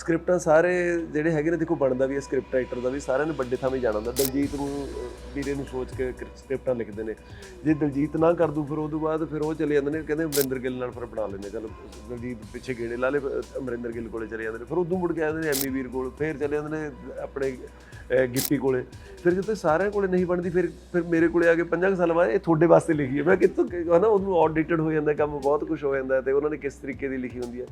ਸਕ੍ਰਿਪਟਾਂ ਸਾਰੇ ਜਿਹੜੇ ਹੈਗੇ ਨੇ, ਦੇਖੋ ਬਣਦਾ ਵੀ ਹੈ ਸਕ੍ਰਿਪਟ ਰਾਈਟਰ ਦਾ ਵੀ, ਸਾਰਿਆਂ ਨੇ ਵੱਡੇ ਥਾਵੇਂ ਜਾਣਾ ਹੁੰਦਾ। ਦਲਜੀਤ ਨੂੰ ਵੀਰੇ ਨੂੰ ਸੋਚ ਕੇ ਸਕ੍ਰਿਪਟਾਂ ਲਿਖਦੇ ਨੇ। ਜੇ ਦਲਜੀਤ ਨਾ ਕਰ ਦੂ ਫਿਰ ਉਹ ਤੋਂ ਬਾਅਦ ਫਿਰ ਉਹ ਚਲੇ ਜਾਂਦੇ ਨੇ, ਕਹਿੰਦੇ ਅਮਰਿੰਦਰ ਗਿੱਲ ਨਾਲ ਫਿਰ ਬਣਾ ਲੈਂਦੇ ਚਲੋ, ਦਲਜੀਤ ਪਿੱਛੇ ਗੇੜੇ ਲਾ ਲੇ ਅਮਰਿੰਦਰ ਗਿੱਲ ਕੋਲੇ ਚਲੇ ਜਾਂਦੇ ਨੇ। ਫਿਰ ਉਦੋਂ ਮੁੜ ਕੇ ਆਉਂਦੇ ਨੇ ਐਮੀ ਵੀਰ ਕੋਲ, ਫਿਰ ਚਲੇ ਜਾਂਦੇ ਨੇ ਆਪਣੇ ਗਿੱਪੀ ਕੋਲੇ। ਫਿਰ ਜਦੋਂ ਸਾਰਿਆਂ ਕੋਲੇ ਨਹੀਂ ਬਣਦੀ, ਫਿਰ ਫਿਰ ਮੇਰੇ ਕੋਲੇ ਆ ਕੇ 50 ਸਾਲ ਬਾਅਦ ਇਹ ਤੁਹਾਡੇ ਵਾਸਤੇ ਲਿਖੀ ਹੈ। ਮੈਂ ਕਿੱਥੋਂ ਕਿ- ਹਨਾ, ਉਹਨੂੰ ਆਡਿਟਡ ਹੋ ਜਾਂਦਾ, ਕੰਮ ਬਹੁਤ ਕੁਝ ਹੋ ਜਾਂਦਾ ਤੇ ਉਹਨਾਂ ਨੇ ਕਿਸ ਤਰੀਕੇ ਦੀ ਲਿਖੀ ਹੁੰਦੀ ਹੈ।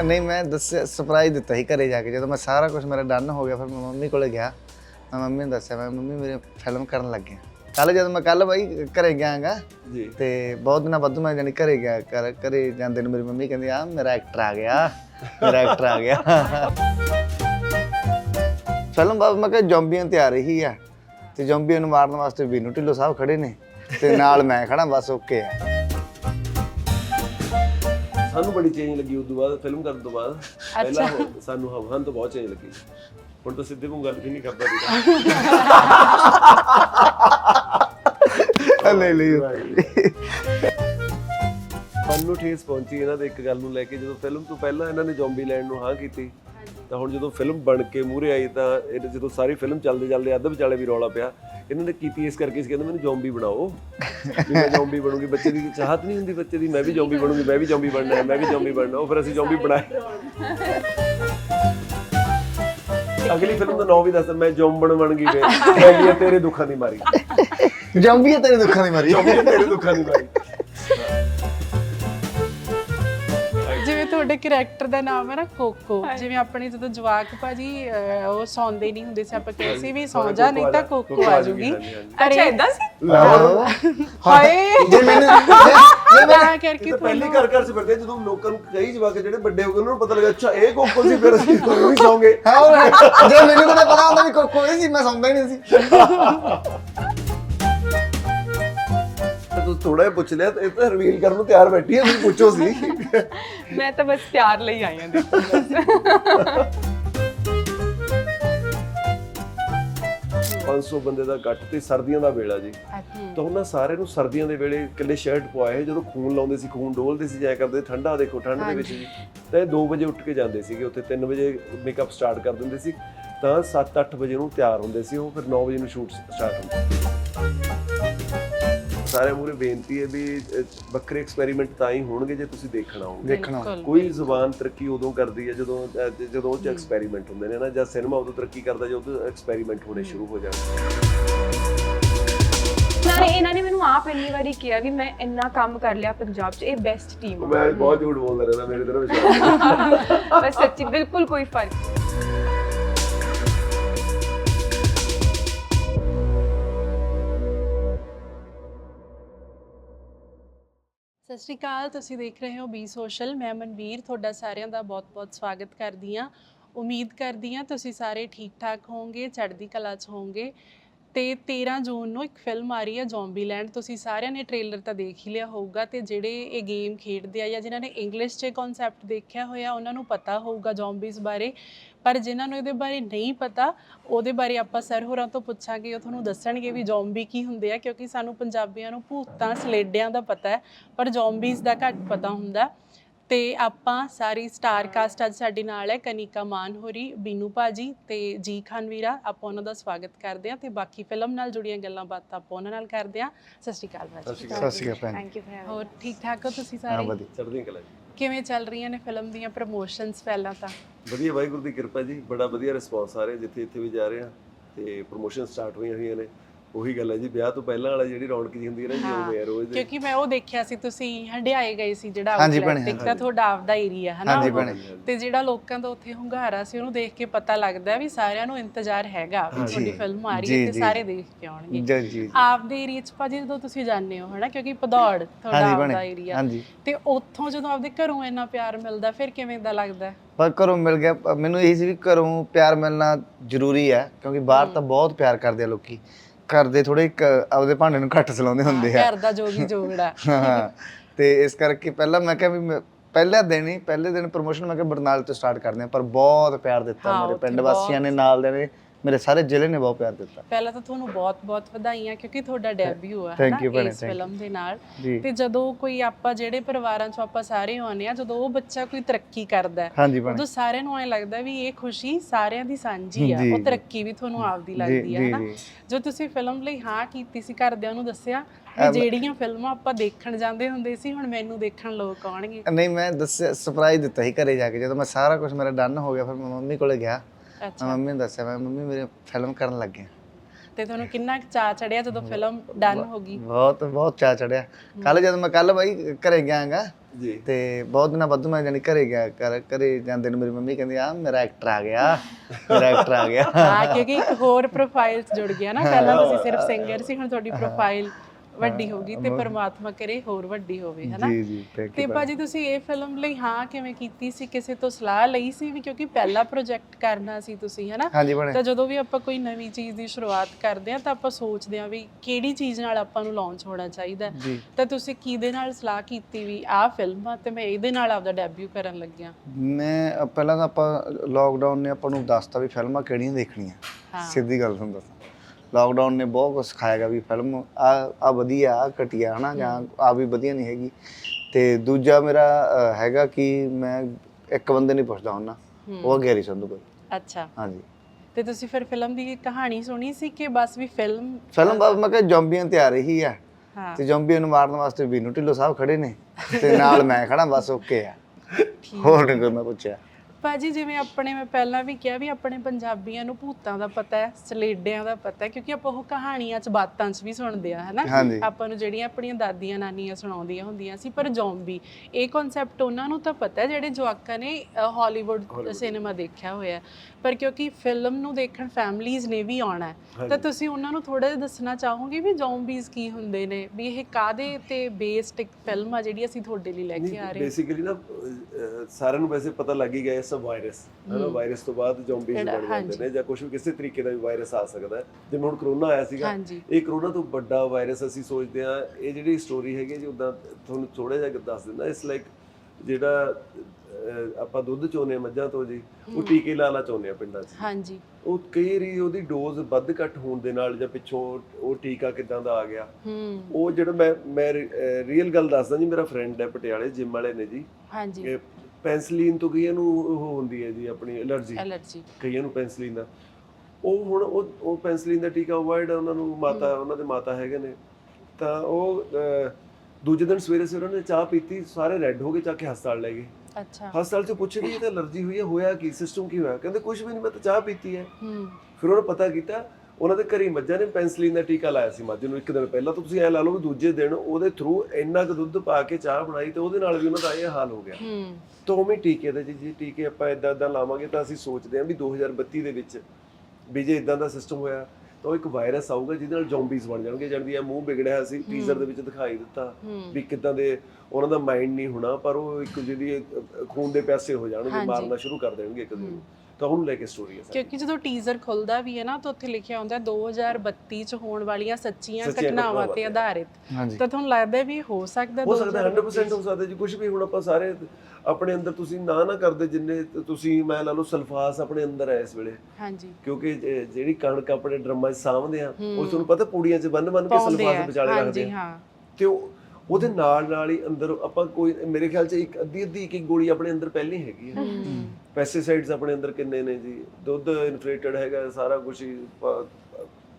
ਨਹੀਂ ਮੈਂ ਦੱਸਿਆ ਸਰਪ੍ਰਾਈਜ਼ ਦਿੱਤਾ ਸੀ ਘਰੇ ਜਾ ਕੇ। ਜਦੋਂ ਮੈਂ ਸਾਰਾ ਕੁਝ ਮੇਰਾ ਡਨ ਹੋ ਗਿਆ ਫਿਰ ਮੈਂ ਮੰਮੀ ਕੋਲੇ ਗਿਆ। ਮੈਂ ਮੰਮੀ ਨੂੰ ਦੱਸਿਆ ਮੈਂ ਮੰਮੀ ਮੇਰੇ ਫਿਲਮ ਕਰਨ ਲੱਗੇ ਕੱਲ ਜਦੋਂ ਮੈਂ ਕੱਲ ਬਾਈ ਘਰੇ ਗਿਆਗਾ ਜੀ। ਤੇ ਬਹੁਤ ਦਿਨਾਂ ਬਾਅਦ ਮੈਂ ਜਾਨੀ ਘਰੇ ਗਿਆ ਘਰ ਘਰੇ ਜਾਂਦੇ ਨੂੰ ਮੇਰੀ ਮੰਮੀ ਕਹਿੰਦੀ ਆ ਮੇਰਾ ਐਕਟਰ ਆ ਗਿਆ ਮੇਰਾ ਐਕਟਰ ਆ ਗਿਆ। ਫਿਲਮ ਬਾਅਦ ਮੈਂ ਕਿਹਾ ਜ਼ੋਂਬੀਆਂ ਤੇ ਆ ਰਹੀ ਆ। ਤੇ ਜ਼ੋਂਬੀਆਂ ਨੂੰ ਮਾਰਨ ਵਾਸਤੇ ਵੀਨੂ ਢਿੱਲੋਂ ਸਾਹਿਬ ਖੜੇ ਨੇ ਤੇ ਨਾਲ ਮੈਂ ਖੜਾ ਬਸ ਓਕੇ ਆ। ਸਾਨੂੰ ਬੜੀ ਚੇਂਜ ਲੱਗੀ ਉਸ ਤੋਂ ਬਾਅਦ ਫਿਲਮ ਕਰਨ ਤੋਂ ਬਾਅਦ। ਪਹਿਲਾਂ ਉਹ- ਸਾਨੂੰ ਹਵਨ ਤੋਂ ਬਹੁਤ ਚੇਂਜ ਲੱਗੀ। ਹੁਣ ਤਾਂ ਸਿੱਧੇ ਮੂੰਹ ਗੱਲ ਵੀ ਨਹੀਂ ਕਰਦਾ ਵੀਰਾ ਲੈ ਲਈ। ਮਨ ਨੂੰ ਠੇਸ ਪਹੁੰਚੀ ਇਹਨਾਂ ਦੇ ਇੱਕ ਗੱਲ ਨੂੰ ਲੈ ਕੇ ਜਦੋਂ ਫਿਲਮ ਤੋਂ ਪਹਿਲਾਂ ਇਹਨਾਂ ਨੇ ਜ਼ੋਂਬੀ ਲੈਂਡ ਨੂੰ ਹਾਂ ਕੀਤੀ ਤਾਂ ਹੁਣ ਜਦੋਂ ਫਿਲਮ ਬਣ ਕੇ ਮੂਹਰੇ ਆਈ ਤਾਂ ਇਹ ਜਦੋਂ ਸਾਰੀ ਫਿਲਮ ਚੱਲਦੇ ਚੱਲਦੇ ਅੱਧ ਵਿਚਾਲੇ ਵੀ ਰੌਲਾ ਪਿਆ ਇਹਨਾਂ ਨੇ ਕੀਤੀ ਇਸ ਕਰਕੇ ਸੀ ਕਹਿੰਦੇ ਮੈਨੂੰ ਜ਼ੋਂਬੀ ਬਣਾਓ। ਵੀ ਮੈਂ ਜ਼ੋਂਬੀ ਬਣੂਗੀ ਬੱਚੇ ਦੀ ਚਾਹਤ ਨਹੀਂ ਹੁੰਦੀ ਬੱਚੇ ਦੀ ਮੈਂ ਵੀ ਜ਼ੋਂਬੀ ਬਣੂਗੀ ਮੈਂ ਵੀ ਜ਼ੋਂਬੀ ਬਣਨਾ ਹੈ ਮੈਂ ਵੀ ਜ਼ੋਂਬੀ ਬਣਨਾ ਉਹ ਫਿਰ ਅਸੀਂ ਜ਼ੋਂਬੀ ਬਣਾਏ। ਅਗਲੀ ਫਿਲਮ ਦਾ ਨਾਮ ਵੀ ਦੱਸ ਮੈਂ ਜ਼ੋਂਬਣ ਬਣ ਗਈ ਵੇ ਤੇਰੇ ਦੁੱਖਾਂ ਦੀ ਮਾਰੀ। ਜ਼ੋਂਬੀ ਤੇਰੇ ਦੁੱਖਾਂ ਦੀ ਮਾਰੀ। ਜ਼ੋਂਬੀ ਤੇਰੇ ਦੁੱਖਾਂ ਦੀ ਮਾਰੀ। ਤੁਹਾਡੇ ਕੈਰੈਕਟਰ ਦਾ ਨਾਮ ਹੈ ਨਾ ਕੋਕੋ ਜਿਵੇਂ ਆਪਣੇ ਜਦੋਂ ਜਵਾਕ ਭਾਜੀ ਅਹ, ਉਹ ਸੌਂਦੇ ਨਹੀਂ ਹੁੰਦੇ ਸੀ ਆਪਾਂ ਕਹਿੰਦੇ ਸੀ ਵੀ ਸੌਂ ਜਾ ਨਹੀਂ ਤਾਂ ਕੋਕੋ ਆ ਜੂਗੀ। ਅੱਛਾ ਇਦਾਂ ਸੀ? ਹਾਏ। ਜੇ ਮੈਨੂੰ ਤਾਂ ਕਰਕੇ ਤਾਂ ਪਹਿਲੀ ਘਰ ਘਰ ਚ ਫਿਰਦੇ ਜਦੋਂ ਲੋਕਾਂ ਨੂੰ ਕਈ ਜਵਾਕ ਜਿਹੜੇ ਵੱਡੇ ਹੋ ਗਏ ਉਹਨਾਂ ਨੂੰ ਪਤਾ ਲੱਗਾ ਅੱਛਾ ਇਹ ਕੋਕੋ ਸੀ ਫਿਰ ਅਸੀਂ ਤੁਹਾਨੂੰ ਵੀ ਸੌਂਗੇ। ਹਾਂ ਉਹ- ਜੇ ਮੈਨੂੰ ਤਾਂ ਪਤਾ ਹੁੰਦਾ ਵੀ ਕੋ- ਕੋਈ ਸੀ ਮੈਂ ਸੌਂਦਾ ਹੀ ਨਹੀਂ ਸੀ। ਤੂੰ ਥੋੜਾ ਜਿਹਾ ਪੁੱਛ ਲਿਆ ਤੇ ਇਹ ਤਾਂ ਰਿਵੀਲ ਕਰਨ ਨੂੰ ਤਿਆਰ ਬੈਠੀ ਹੈ ਤੁਸੀਂ ਪੁੱਛੋ ਸੀ। ਮੈਂ ਤਾਂ ਬਸ ਪਿਆਰ ਲਈ ਆਈ ਹਾਂ ਦੇਖੋ ਬਸ। 500 ਬੰਦੇ ਦਾ ਇਕੱਠ ਤੇ ਸਰਦੀਆਂ ਦਾ ਵੇਲਾ ਜੀ। ਤਾਂ ਉਹਨਾਂ ਸਾਰਿਆਂ ਨੂੰ ਸਰਦੀਆਂ ਦੇ ਵੇਲੇ ਇਕੱਲੇ ਸ਼ਰਟ ਪਵਾਏ ਜਦੋਂ ਖੂਨ ਲਾਉਂਦੇ ਸੀ ਖੂਨ ਡੋਲਦੇ ਸੀ ਜਾਇਆ ਕਰਦੇ ਠੰਡਾ ਦੇਖੋ ਠੰਡ ਦੇ ਵਿੱਚ ਜੀ। ਤਾਂ ਇਹ 2 ਵਜੇ ਉੱਠ ਕੇ ਜਾਂਦੇ ਸੀਗੇ ਉੱਥੇ 3 ਵਜੇ ਮੇਕਅਪ ਸਟਾਰਟ ਕਰ ਦਿੰਦੇ ਸੀ ਤਾਂ 7-8 ਵਜੇ ਨੂੰ ਤਿਆਰ ਹੁੰਦੇ ਸੀ ਉਹ ਫਿਰ 9 ਵਜੇ ਨੂੰ ਸ਼ੂਟ ਸਟਾਰਟ ਹੁੰਦਾ ਸਾਰੇ ਮੂਰੇ ਬੇਨਤੀ ਹੈ ਵੀ ਵੱਖਰੇ ਐਕਸਪੈਰੀਮੈਂਟ ਤਾਂ ਹੀ ਹੋਣਗੇ ਜੇ ਤੁਸੀਂ ਦੇਖਣਾ ਹੋਵੇ ਦੇਖਣਾ ਕੋਈ ਜ਼ੁਬਾਨ ਤਰੱਕੀ ਉਦੋਂ ਕਰਦੀ ਹੈ ਜਦੋਂ ਜਦੋਂ ਉਹ ਚ ਐਕਸਪੈਰੀਮੈਂਟ ਹੁੰਦੇ ਨੇ ਨਾ ਜਾਂ ਸਿਨੇਮਾ ਉਦੋਂ ਤਰੱਕੀ ਕਰਦਾ ਜਦੋਂ ਐਕਸਪੈਰੀਮੈਂਟ ਹੋਣੇ ਸ਼ੁਰੂ ਹੋ ਜਾਣ ਨਾਲੇ ਇਹਨਾਂ ਨੇ ਮੈਨੂੰ ਆਪ ਇੰਨੀ ਵਾਰੀ ਕਿਹਾ ਵੀ ਮੈਂ ਇੰਨਾ ਕੰਮ ਕਰ ਲਿਆ ਪੰਜਾਬ 'ਚ ਇਹ ਬੈਸਟ ਟੀਮ ਮੈਂ ਬਹੁਤ ਝੂਠ ਬੋਲਦਾ ਰਹਿੰਦਾ ਮੇਰੇ ਤੇ ਵਿਸ਼ਵਾਸ। ਬਸ ਸੱਚੀ ਬਿਲਕੁਲ ਕੋਈ ਫ਼ਰਕ ਸਤਿ ਸ਼੍ਰੀ ਅਕਾਲ, ਤੁਸੀਂ ਦੇਖ ਰਹੇ ਹੋ ਬੀ ਸੋਸ਼ਲ ਮੈਂ ਮਨਵੀਰ, ਤੁਹਾਡਾ ਸਾਰਿਆਂ ਦਾ ਬਹੁਤ-ਬਹੁਤ ਸਵਾਗਤ ਕਰਦੀ ਹਾਂ। ਉਮੀਦ ਕਰਦੀ ਹਾਂ ਤੁਸੀਂ ਸਾਰੇ ਠੀਕ-ਠਾਕ ਹੋਵੋਗੇ, ਚੜ੍ਹਦੀ ਕਲਾ 'ਚ ਹੋਵੋਗੇ। ਤੇ 13 ਜੂਨ ਨੂੰ ਇੱਕ ਫਿਲਮ ਆ ਰਹੀ ਹੈ ਜ਼ੋਂਬੀਲੈਂਡ ਤੁਸੀਂ ਸਾਰਿਆਂ ਨੇ ਟ੍ਰੇਲਰ ਤਾਂ ਦੇਖ ਹੀ ਲਿਆ ਹੋਊਗਾ ਤੇ ਜਿਹੜੇ ਇਹ ਗੇਮ ਖੇਡਦੇ ਆ ਜਾਂ ਜਿਨ੍ਹਾਂ ਨੇ ਇੰਗਲਿਸ਼ 'ਚ ਕਨਸੈਪਟ ਦੇਖਿਆ ਹੋਇਆ, ਉਹਨਾਂ ਨੂੰ ਪਤਾ ਹੋਊਗਾ ਜ਼ੋਂਬੀਜ਼ ਬਾਰੇ। ਪਰ ਜਿਨ੍ਹਾਂ ਨੂੰ ਇਹਦੇ ਬਾਰੇ ਨਹੀਂ ਪਤਾ, ਉਹਦੇ ਬਾਰੇ ਆਪਾਂ ਸਰ ਹੋਰਾਂ ਤੋਂ ਪੁੱਛਾਂਗੇ, ਉਹ ਤੁਹਾਨੂੰ ਦੱਸਣਗੇ ਵੀ ਜ਼ੋਂਬੀ ਕੀ ਹੁੰਦੇ ਆ, ਕਿਉਂਕਿ ਸਾਨੂੰ ਪੰਜਾਬੀਆਂ ਨੂੰ ਭੂਤਾਂ, ਸਲੇਡਿਆਂ ਦਾ ਪਤਾ ਹੈ, ਪਰ ਜ਼ੋਂਬੀਜ਼ ਦਾ ਘੱਟ ਪਤਾ ਹੁੰਦਾ। ਤੇ ਆਪਾਂ ਸਾਰੀ ਸਟਾਰ ਕਾਸਟ ਅੱਜ ਸਾਡੇ ਨਾਲ ਹੈ ਕਨਿਕਾ ਮਾਨ ਹੋਰੀ ਬੀਨੂ ਭਾਜੀ ਤੇ ਜੀ ਖਾਨ ਵੀਰਾ ਆਪਾਂ ਉਹਨਾਂ ਦਾ ਸਵਾਗਤ ਕਰਦੇ ਹਾਂ ਤੇ ਬਾਕੀ ਫਿਲਮ ਨਾਲ ਜੁੜੀਆਂ ਗੱਲਾਂ ਬਾਤਾਂ ਆਪਾਂ ਉਹਨਾਂ ਨਾਲ ਕਰਦੇ ਹਾਂ। ਸਤਿ ਸ਼੍ਰੀ ਅਕਾਲ ਭਾਜੀ। ਸਤਿ ਸ਼੍ਰੀ ਅਕਾਲ। ਭੈਣ ਥੈਂਕ ਯੂ ਫॉर ਹੋਰ ਠੀਕ ਠਾਕ ਹੋ ਤੁਸੀਂ ਹਾਂ ਸਾਰੇ? ਵਧੀਆ। ਚੜ੍ਹਦੀ ਕਲਾ ਜੀ। ਕਿਵੇਂ ਚੱਲ ਰਹੀਆਂ ਨੇ ਫਿਲਮ ਦੀਆਂ ਪ੍ਰਮੋਸ਼ਨਸ ਪਹਿਲਾਂ ਤਾਂ? ਵਧੀਆ ਵਾਹਿਗੁਰੂ ਦੀ ਕਿਰਪਾ ਜੀ। ਬੜਾ ਵਧੀਆ ਰਿਸਪੌਂਸ ਆ ਰਿਹਾ ਜਿੱਥੇ ਇੱਥੇ ਵੀ ਜਾ ਰਹੇ ਆ ਤੇ ਪ੍ਰੋਮੋਸ਼ਨ ਸਟਾਰਟ ਹੋਈਆਂ ਹੋਈਆਂ ਨੇ। ਉਹੀ ਗੱਲ ਹੈ ਜੀ ਵਿਆਹ ਤੋਂ ਪਹਿਲਾਂ ਵਾਲਾ ਜਿਹੜੀ ਰੌਣਕ ਜੀ ਹੁੰਦੀ ਹੈ ਨਾ ਜੀ ਹਾਂ, ਉਵੇਂ ਆ ਰੋਜ਼ ਕਿਉਂਕਿ ਮੈਂ ਉਹ ਦੇਖਿਆ ਸੀ ਤੁਸੀਂ ਹੰਡਿਆਏ ਗਏ ਸੀ ਜਿਹੜਾ ਭੈਣੇ, ਇੱਕ ਤਾਂ ਤੁਹਾਡਾ ਆਪਦਾ ਏਰੀਆ ਹੈ ਨਾ ਉਹ। ਤੇ ਜਿਹੜਾ ਲੋਕਾਂ ਦਾ ਉੱਥੇ ਹੁੰਗਾਰਾ ਸੀ ਉਹਨੂੰ ਦੇਖ ਕੇ ਪਤਾ ਲੱਗਦਾ ਵੀ ਸਾਰਿਆਂ ਨੂੰ ਇੰਤਜ਼ਾਰ ਹੈਗਾ ਵੀ ਤੁਹਾਡੀ ਫਿਲਮ ਆ ਰਹੀ ਹੈ ਤੇ। ਸਾਰੇ ਦੇਖ ਕੇ ਆਉਣਗੇ। ਜੀ ਜੀ ਆਪਦੇ ਏਰੀਆ 'ਚ ਭਾਜੀ ਜਦੋਂ ਤੁਸੀਂ ਜਾਂਦੇ ਹੋ ਹਨਾ ਕਿਉਂਕਿ ਪਧੌੜ ਤੁਹਾਡਾ ਆਪਦਾ ਏਰੀਆ ਤੇ ਉੱਥੋਂ ਜਦੋਂ ਆਪਦੇ ਘਰੋਂ ਇੰਨਾ ਪਿਆਰ ਮਿਲਦਾ ਫਿਰ ਕਿਵੇਂ ਦਾ ਲੱਗਦਾ? ਪਰ ਘਰੋਂ ਮਿਲ ਗਿਆ ਮੈਨੂੰ ਇਹੀ ਸੀ ਵੀ ਘਰੋਂ ਪਿਆਰ ਮਿਲਣਾ ਜ਼ਰੂਰੀ ਹੈ ਕਿਉਂਕਿ ਬਾਹਰ ਤਾਂ ਬਹੁਤ ਪਿਆਰ ਕਰਦੇ ਆ ਲੋਕੀ। ਘਰ ਦੇ ਥੋੜੇ ਆਪਦੇ ਭਾਂਡੇ ਨੂੰ ਘੱਟ ਚਲਾਉਂਦੇ ਹੁੰਦੇ ਆ। ਘਰ ਦਾ ਜੋਗੀ ਜੋਗੜਾ। ਹਾਂ ਤੇ ਇਸ ਕਰਕੇ ਪਹਿਲਾਂ ਮੈਂ ਕਿਹਾ ਵੀ ਮੈਂ- ਪਹਿਲਾ ਦਿਨ ਹੀ ਪਹਿਲੇ ਦਿਨ ਪ੍ਰੋਮੋਸ਼ਨ ਮੈਂ ਕਿਹਾ ਬਰਨਾਲੇ ਤੋਂ ਸਟਾਰਟ ਕਰਦੇ ਆ ਪਰ ਬਹੁਤ ਪਿਆਰ ਦਿੱਤਾ ਮੇਰੇ ਪਿੰਡ ਵਾਸੀਆਂ ਨੇ ਨਾਲ ਦੇ ਨੇ ਮੇਰੇ ਸਾਰੇ ਜ਼ਿਲ੍ਹੇ ਨੇ ਬਹੁਤ ਪਿਆਰ ਦਿੱਤਾ। ਪਹਿਲਾਂ ਤਾਂ ਤੁਹਾਨੂੰ ਬਹੁਤ-ਬਹੁਤ ਵਧਾਈਆਂ ਕਿਉਂਕਿ ਤੁਹਾਡਾ ਡੈਬਿਊ ਆ Thank ਹਨਾ you ਭੈਣੇ, ਇਸ thank you. ਫਿਲਮ ਦੇ ਨਾਲ। ਜੀ। ਤੇ ਜਦੋਂ ਕੋਈ ਆਪਾਂ ਜਿਹੜੇ ਪਰਿਵਾਰਾਂ ਚੋਂ ਆਪਾਂ ਸਾਰੇ ਆਉਂਦੇ ਆ ਜਦੋਂ ਉਹ ਬੱਚਾ ਕੋਈ ਤਰੱਕੀ ਕਰਦਾ ਹੈ ਹਾਂਜੀ ਭੈਣੇ। ਉਦੋਂ ਸਾਰਿਆਂ ਨੂੰ ਐ ਲੱਗਦਾ ਵੀ ਇਹ ਖੁਸ਼ੀ ਸਾਰਿਆਂ ਦੀ ਸਾਂਝੀ ਆ ਜੀ, ਉਹ ਜੀ। ਤਰੱਕੀ ਵੀ ਤੁਹਾਨੂੰ ਆਪਦੀ ਲੱਗਦੀ ਆ ਜੀ ਹਨਾ। ਜੀ। ਜੋ ਤੁਸੀਂ ਫਿਲਮ ਲਈ ਹਾਂ ਕੀਤੀ ਸੀ ਘਰਦਿਆਂ ਨੂੰ ਦੱਸਿਆ ਵੀ ਜਿਹੜੀਆਂ ਫਿਲਮਾਂ ਆਪਾਂ ਦੇਖਣ ਜਾਂਦੇ ਹੁੰਦੇ ਸੀ ਹੁਣ ਮੈਨੂੰ ਦੇਖਣ ਲੋਕ ਆਉਣਗੇ। ਨਹੀਂ ਮੈਂ ਦੱਸਿਆ ਸਰਪ੍ਰਾਈਜ਼ ਦਿੱਤਾ ਸੀ ਘਰੇ ਜਾ ਕੇ। ਜਦੋਂ ਮੈਂ ਸਾਰਾ ਕੁਝ ਮੇਰਾ ਡਨ ਹੋ ਗਿਆ ਫਿਰ ਮੈਂ ਮੰਮੀ ਕੋਲੇ ਗਿਆ। ਮੈਂ ਅੱਛਾ ਮੰਮੀ ਨੂੰ ਦੱਸਿਆ ਮੈਂ ਮੰਮੀ ਮੇਰੇ ਫਿਲਮ ਕਰਨ ਲੱਗੇ ਤੇ ਤੁਹਾਨੂੰ ਕਿੰਨਾ ਕੁ ਚਾਅ ਚੜਿਆ ਜਦੋਂ ਫਿਲਮ ਡਨ ਹੋ ਗਈ? ਬਹੁਤ ਬਹੁਤ ਚਾਅ ਚੜਿਆ। ਕੱਲ ਜਦੋਂ ਮੈਂ ਕੱਲ ਬਾਈ ਘਰੇ ਗਿਆਗਾ ਜੀ। ਤੇ ਬਹੁਤ ਦਿਨਾਂ ਬਾਅਦ ਮੈਂ ਜਾਨੀ ਘਰੇ ਗਿਆ ਘਰ ਘਰੇ ਜਾਂਦੇ ਨੂੰ ਮੇਰੀ ਮੰਮੀ ਕਹਿੰਦੀ ਆ ਮੇਰਾ ਐਕਟਰ ਆ ਗਿਆ ਮੇਰਾ ਐਕਟਰ ਆ ਗਿਆ। ਹਾਂ ਕਿਉਂਕਿ ਇੱਕ ਹੋਰ ਪ੍ਰੋਫਾਈਲ ਜੁੜ ਗਿਆ ਨਾ ਪਹਿਲਾਂ ਤੁਸੀਂ ਸਿਰਫ ਸਿੰਗਰ ਸੀ ਹੁਣ ਤੁਹਾਡੀ ਪ੍ਰੋਫਾਈਲ ਵੱਡੀ ਹੋ ਗਈ ਤੇ ਪਰਮਾਤਮਾ ਕਰੇ ਹੋਰ ਵੱਡੀ ਹੋਵੇ ਹਨਾ? ਜੀ ਜੀ ਥੈਂਕ ਤੇ ਭਾਜੀ ਤੁਸੀਂ ਇਹ ਫਿਲਮ ਲਈ ਹਾਂ ਕਿਵੇਂ ਕੀਤੀ ਸੀ? ਕਿਸੇ ਤੋਂ ਸਲਾਹ ਲਈ ਸੀ ਵੀ ਕਿਉਂਕਿ ਪਹਿਲਾ ਪ੍ਰੋਜੈਕਟ ਕਰਨਾ ਸੀ ਤੁਸੀਂ ਹਨਾ? ਹਾਂਜੀ ਤਾਂ ਜਦੋਂ ਵੀ ਆਪਾਂ ਕੋਈ ਨਵੀਂ ਚੀਜ਼ ਦੀ ਸ਼ੁਰੂਆਤ ਕਰਦੇ ਆ ਤਾਂ ਆਪਾਂ ਸੋਚਦੇ ਆ ਵੀ ਕਿਹੜੀ ਚੀਜ਼ ਨਾਲ ਆਪਾਂ ਨੂੰ ਲਾਂਚ ਹੋਣਾ ਚਾਹੀਦਾ ਹੈ। ਜੀ। ਤਾਂ ਤੁਸੀਂ ਕਿਹਦੇ ਨਾਲ ਸਲਾਹ ਕੀਤੀ ਵੀ ਆਹ ਫਿਲਮ ਆ ਤੇ ਮੈਂ ਇਹਦੇ ਨਾਲ ਆਪਦਾ ਡੈਬਿਊ ਕਰਨ ਲੱਗਿਆ? ਮੈਂ ਅ, ਪਹਿਲਾਂ ਤਾਂ ਆਪਾਂ ਲੋਕਡਾਊਨ ਨੇ ਆਪਾਂ ਨੂੰ ਦੱਸਤਾ ਵੀ ਫਿਲਮਾਂ ਕਿਹੜੀਆਂ ਦੇਖਣੀਆਂ। ਹਾਂ। ਸਿੱਧੀ ਗੱਲ ਤੁਹਾਨੂੰ ਦੱਸਾਂ। ਲੋਕਡਾਊਨ ਨੇ ਬਹੁਤ ਕੁਝ ਸਿਖਾਇਆਗਾ ਵੀ ਫਿਲਮ ਆ ਆ ਵਧੀਆ ਆ ਘਟੀਆ ਹਨਾ ਜਾਂ ਆ ਵੀ ਵਧੀਆ ਨਹੀਂ ਹੈਗੀ। ਤੇ ਦੂਜਾ ਮੇਰਾ ਅ, ਹੈਗਾ ਕਿ ਮੈਂ ਇੱਕ ਬੰਦੇ ਨਹੀਂ ਪੁੱਛਦਾ ਹੁੰਨਾ ਉਹ ਗੈਰੀ ਸੰਧੂ ਕੋਲ ਅੱਛਾ। ਹਾਂਜੀ। ਤੇ ਤੁਸੀਂ ਫਿਰ ਫਿਲਮ ਦੀ ਕਹਾਣੀ ਸੁਣੀ ਸੀ ਕਿ ਬਸ ਵੀ ਫਿਲਮ ਫਿਲਮ ਬਾਅਦ ਮੈਂ ਕਿਹਾ ਜ਼ੋਂਬੀਆਂ ਤੇ ਆ ਰਹੀ ਆ ਹਾਂ। ਤੇ ਜ਼ੋਂਬੀਆਂ ਨੂੰ ਮਾਰਨ ਵਾਸਤੇ ਵੀਨੂ ਢਿੱਲੋਂ ਸਾਹਿਬ ਖੜੇ ਨੇ। ਤੇ ਨਾਲ ਮੈਂ ਖੜਾ ਬਸ ਓਕੇ ਆ। ਹੋਰ ਨਹੀਂ ਕੋਈ ਮੈਂ ਪੁੱਛਿਆ। ਭਾਜੀ ਜਿਵੇਂ ਆਪਣੇ ਮੈਂ ਪਹਿਲਾਂ ਵੀ ਕਿਹਾ ਵੀ ਆਪਣੇ ਪੰਜਾਬੀਆਂ ਨੂੰ ਭੂਤਾਂ ਦਾ ਪਤਾ ਹੈ ਸਲੇਡਿਆਂ ਦਾ ਪਤਾ ਹੈ ਕਿਉਂਕਿ ਆਪਾਂ ਉਹ ਕਹਾਣੀਆਂ ਚ ਬਾਤਾਂ ਚ ਵੀ ਸੁਣਦੇ ਆ ਹਨਾ? ਹਾਂਜੀ। ਆਪਾਂ ਨੂੰ ਜਿਹੜੀਆਂ ਆਪਣੀਆਂ ਦਾਦੀਆਂ ਨਾਨੀਆਂ ਸੁਣਾਉਂਦੀਆਂ ਹੁੰਦੀਆਂ ਸੀ ਪਰ ਜ਼ੋਂਬੀ ਇਹ ਕਨਸੈਪਟ ਉਹਨਾਂ ਨੂੰ ਤਾਂ ਪਤਾ ਹੈ ਜਿਹੜੇ ਜਵਾਕਾਂ ਨੇ ਹਾਲੀਵੁੱਡ ਸਿਨੇਮਾ ਦੇਖਿਆ ਹੋਇਆ ਹੈ। ਪਰ ਕਿਉਂਕਿ ਫਿਲਮ ਨੂੰ ਦੇਖਣ ਫੈਮਲੀਆਂ ਨੇ ਵੀ ਆਉਣਾ ਹੈ ਤਾਂ ਤੁਸੀਂ ਉਹਨਾਂ ਨੂੰ ਥੋੜਾ ਜਿਹਾ ਦੱਸਣਾ ਚਾਹੋਗੇ ਵੀ ਜ਼ੋਂਬੀਜ਼ ਕੀ ਹੁੰਦੇ ਨੇ? ਵੀ ਇਹ ਕਾਦੇ ਤੇ ਬੇਸਡ ਇੱਕ ਫਿਲਮ ਆ ਜਿਹੜੀ ਅਸੀਂ ਤੁਹਾਡੇ ਲਈ ਲੈ ਕੇ ਆ ਰਹੇ ਹਾਂ? ਬੇਸਿਕਲੀ ਨਾ ਅਹ, ਸਾਰਿਆਂ ਨੂੰ ਵੈਸੇ ਪਤਾ ਲੱਗ ਹੀ ਗਿਆ ਇਸ ਵਾਇਰਸ ਹਨਾ ਵਾਇਰਸ ਤੋਂ ਬਾਅਦ ਜ਼ੋਂਬੀਜ਼ ਬਣ ਜਾਂਦੇ ਨੇ ਜਾਂ ਕੁਝ ਵੀ ਕਿਸੇ ਤਰੀਕੇ ਦਾ ਵੀ ਵਾਇਰਸ ਆ ਸਕਦਾ ਹੈ। ਜਿਵੇਂ ਹੁਣ ਕਰੋਨਾ ਆਇਆ ਸੀਗਾ ਇਹ ਕਰੋਨਾ ਤੋਂ ਵੱਡਾ ਵਾਇਰਸ ਅਸੀਂ ਸੋਚਦੇ ਆ ਇਹ ਜਿਹੜੀ ਸਟੋਰੀ ਹੈਗੀ ਜੀ ਉਦਾਂ ਤੁਹਾਨੂੰ ਥੋੜਾ ਜਿਹਾ ਦੱਸ ਦਿੰਦਾ ਇਸ ਲਾਈਕ ਜਿਹੜਾ ਆਪਾਂ ਦੁੱਧ ਚੋਨੇ ਮੱਝਾਂ ਤੋਂ ਜੀ ਉਹ ਟੀਕੇ ਲਾ ਲਾ ਚੋਨੇ ਆ ਪਿੰਡਾਂ 'ਚ। ਹਾਂਜੀ। ਉਹ ਕਈ ਵਾਰੀ ਉਹਦੀ ਡੋਜ਼ ਵੱਧ ਘੱਟ ਹੋਣ ਦੇ ਨਾਲ ਜਾਂ ਪਿੱਛੋਂ ਉਹ ਟੀਕਾ ਕਿਦਾਂ ਦਾ ਆ ਗਿਆ। ਹੂੰ। ਉਹ ਜਿਹੜਾ ਮੈਂ ਮੈਂ ਰੀਅਲ ਗੱਲ ਦੱਸਦਾ ਜੀ ਮੇਰਾ ਫਰੈਂਡ ਹੈ ਪਟਿਆਲੇ ਜਿਮ ਵਾਲੇ ਨੇ ਜੀ। ਹਾਂਜੀ। ਪੈਨਸਲੀਨ ਤੋਂ ਕਈਆਂ ਨੂੰ ਉਹ ਹੁੰਦੀ ਹੈ ਜੀ ਆਪਣੀ ਐਲਰਜੀ। ਐਲਰਜੀ। ਕਈਆਂ ਨੂੰ ਪੈਨਸਲੀਨ ਦਾ। ਉਹ ਹੁਣ ਉਹ ਉਹ ਪੈਨਸਲੀਨ ਦਾ ਟੀਕਾ ਅਵੋਇਡ ਉਹਨਾਂ ਨੂੰ ਮਾਤਾ ਉਹਨਾਂ ਦੇ ਮਾਤਾ ਹੈਗੇ ਨੇ। ਤਾਂ ਉਹ ਦੂਜੇ ਦਿਨ ਸਵੇਰੇ ਸਵੇਰੇ ਉਹਨੇ ਚਾਹ ਪੀਤੀ ਸਾਰੇ ਰੈੱਡ ਹੋ ਗਏ ਚੱਕ ਕੇ ਹਸਪਤਾਲ ਲੈ ਗਏ। ਅੱਛਾ। ਹਸਪਤਾਲ 'ਚ ਪੁੱਛੇ ਵੀ ਇਹ ਤਾਂ ਐਲਰਜੀ ਹੋਈ ਹੈ ਹੋਇਆ ਕੀ? ਸਿਸਟਮ ਕੀ ਹੋਇਆ? ਕਹਿੰਦੇ ਕੁਝ ਵੀ ਨਹੀਂ ਮੈਂ ਤਾਂ ਚਾਹ ਪੀਤੀ ਹੈ। ਹੂੰ। ਫਿਰ ਉਹਨੇ ਪਤਾ ਕੀਤਾ ਉਹਨਾਂ ਦੇ ਘਰੀ ਮੱਝਾਂ ਨੇ ਪੈਨਸਲੀਨ ਦਾ ਟੀਕਾ ਲਾਇਆ ਸੀ ਮੱਝ ਨੂੰ ਇੱਕ ਦਿਨ ਪਹਿਲਾਂ। ਤਾਂ ਤੁਸੀਂ ਐ ਲਾ ਲਓ ਵੀ ਦੂਜੇ ਦਿਨ ਉਹਦੇ ਥਰੂ ਇੰਨਾ ਕੁ ਦੁੱਧ ਪਾ ਕੇ ਚਾਹ ਬਣਾਈ ਤੇ ਉਹਦੇ ਨਾਲ ਵੀ ਉਹਨਾਂ ਦਾ ਇਹ ਹਾਲ ਹੋ ਗਿਆ। ਹੂੰ। ਤਾਂ ਉਵੇਂ ਟੀਕੇ ਦਾ ਜੀ ਟੀਕੇ ਆਪਾਂ ਇਦਾਂ ਇਦਾਂ ਲਾਵਾਂਗੇ ਤਾਂ ਅਸੀਂ ਸੋਚਦੇ ਹਾਂ ਵੀ 2032 ਦੇ ਵਿੱਚ ਵੀ ਜੇ ਇਦਾਂ ਦਾ ਸਿਸਟਮ ਹੋਇਆ ਤਾਂ ਇੱਕ ਵਾਇਰਸ ਆਊਗਾ ਜਿਹਦੇ ਨਾਲ ਜ਼ੋਂਬੀਜ਼ ਬਣ ਜਾਣਗੇ ਜਦ ਇਹ ਮੂੰਹ ਵਿਗੜਿਆ ਸੀ ਟੀਜ਼ਰ ਦੇ ਵਿੱਚ ਦਿਖਾਈ ਦਿੱਤਾ ਵੀ ਕਿਦਾਂ ਦੇ ਉਹਨਾਂ ਦਾ ਮਾਈਂਡ ਨਹੀਂ ਹੋਣਾ ਪਰ ਉਹ ਇੱਕ ਜਿਹਦੀ ਅਹ, ਖੂਨ ਦੇ ਪਿਆਸੇ ਹੋ ਜਾਣਗੇ। ਮਾਰਨਾ ਸ਼ੁਰੂ ਕਰ ਦੇਣਗੇ ਇੱਕ ਦੂਜੇ ਨੂੰ ਤਾਂ ਉਹਨੂੰ ਲੈ ਕੇ ਸਟੋਰੀ ਹੈ। ਕਿਉਂਕਿ ਜਦੋਂ ਟੀਜ਼ਰ ਖੁੱਲਦਾ ਵੀ ਹੈ ਨਾ ਤਾਂ ਉੱਥੇ ਲਿਖਿਆ ਹੁੰਦਾ 2032 ਚ ਹੋਣ ਵਾਲੀਆਂ ਸੱਚੀਆਂ ਘਟਨਾਵਾਂ ਤੇ। ਆਧਾਰਿਤ। ਤਾਂ ਤੁਹਾਨੂੰ ਲੱਗਦਾ ਵੀ ਹੋ ਸਕਦਾ ਹੋ ਸਕਦਾ 2032 100% ਹੋ ਸਕਦਾ ਜੀ ਕੁਝ ਵੀ ਹੁਣ ਆਪਾਂ ਸਾਰੇ ਆਪਣੇ ਅੰਦਰ ਤੁਸੀਂ ਨਾ ਨਾ ਕਰਦੇ ਜਿੰਨੇ ਤੁਸੀਂ ਮੈਂ ਲਾ ਲਓ ਸਲਫਾਸ ਆਪਣੇ ਅੰਦਰ ਹੈ ਇਸ ਵੇਲੇ। ਹਾਂਜੀ। ਕਿਉਂਕਿ ਜਿਹੜੀ ਕਣਕ ਆਪਣੇ ਡਰਮਾਂ 'ਚ ਸਾਂਭਦੇ ਆ ਉਹ ਤੁਹਾਨੂੰ ਪਤਾ ਪੂੜੀਆਂ 'ਚ ਬੰਨ ਬੰਨ ਕੇ ਸਲਫਾਸ ਵਿਚਾਲੇ ਰੱਖਦੇ ਹਾਂਜੀ ਹਾਂ। ਤੇ ਉਹ ਉਹਦੇ ਨਾਲ ਨਾਲ ਹੀ ਅੰਦਰ ਆਪਾਂ ਕੋਈ ਮੇਰੇ ਖਿਆਲ 'ਚ ਇੱਕ ਅੱਧੀ ਅੱਧੀ ਇੱਕ ਇੱਕ ਗੋਲੀ ਆਪਣੇ ਅੰਦਰ ਪਹਿਲਾਂ ਹੈਗੀ ਹੈ। ਪੈਸਟੀਸਾਈਡਸ ਆਪਣੇ ਅੰਦਰ ਕਿੰਨੇ ਨੇ ਜੀ? ਦੁੱਧ ਇਨਫਲੇਟਡ ਹੈਗਾ ਸਾਰਾ ਕੁਝ ਹੀ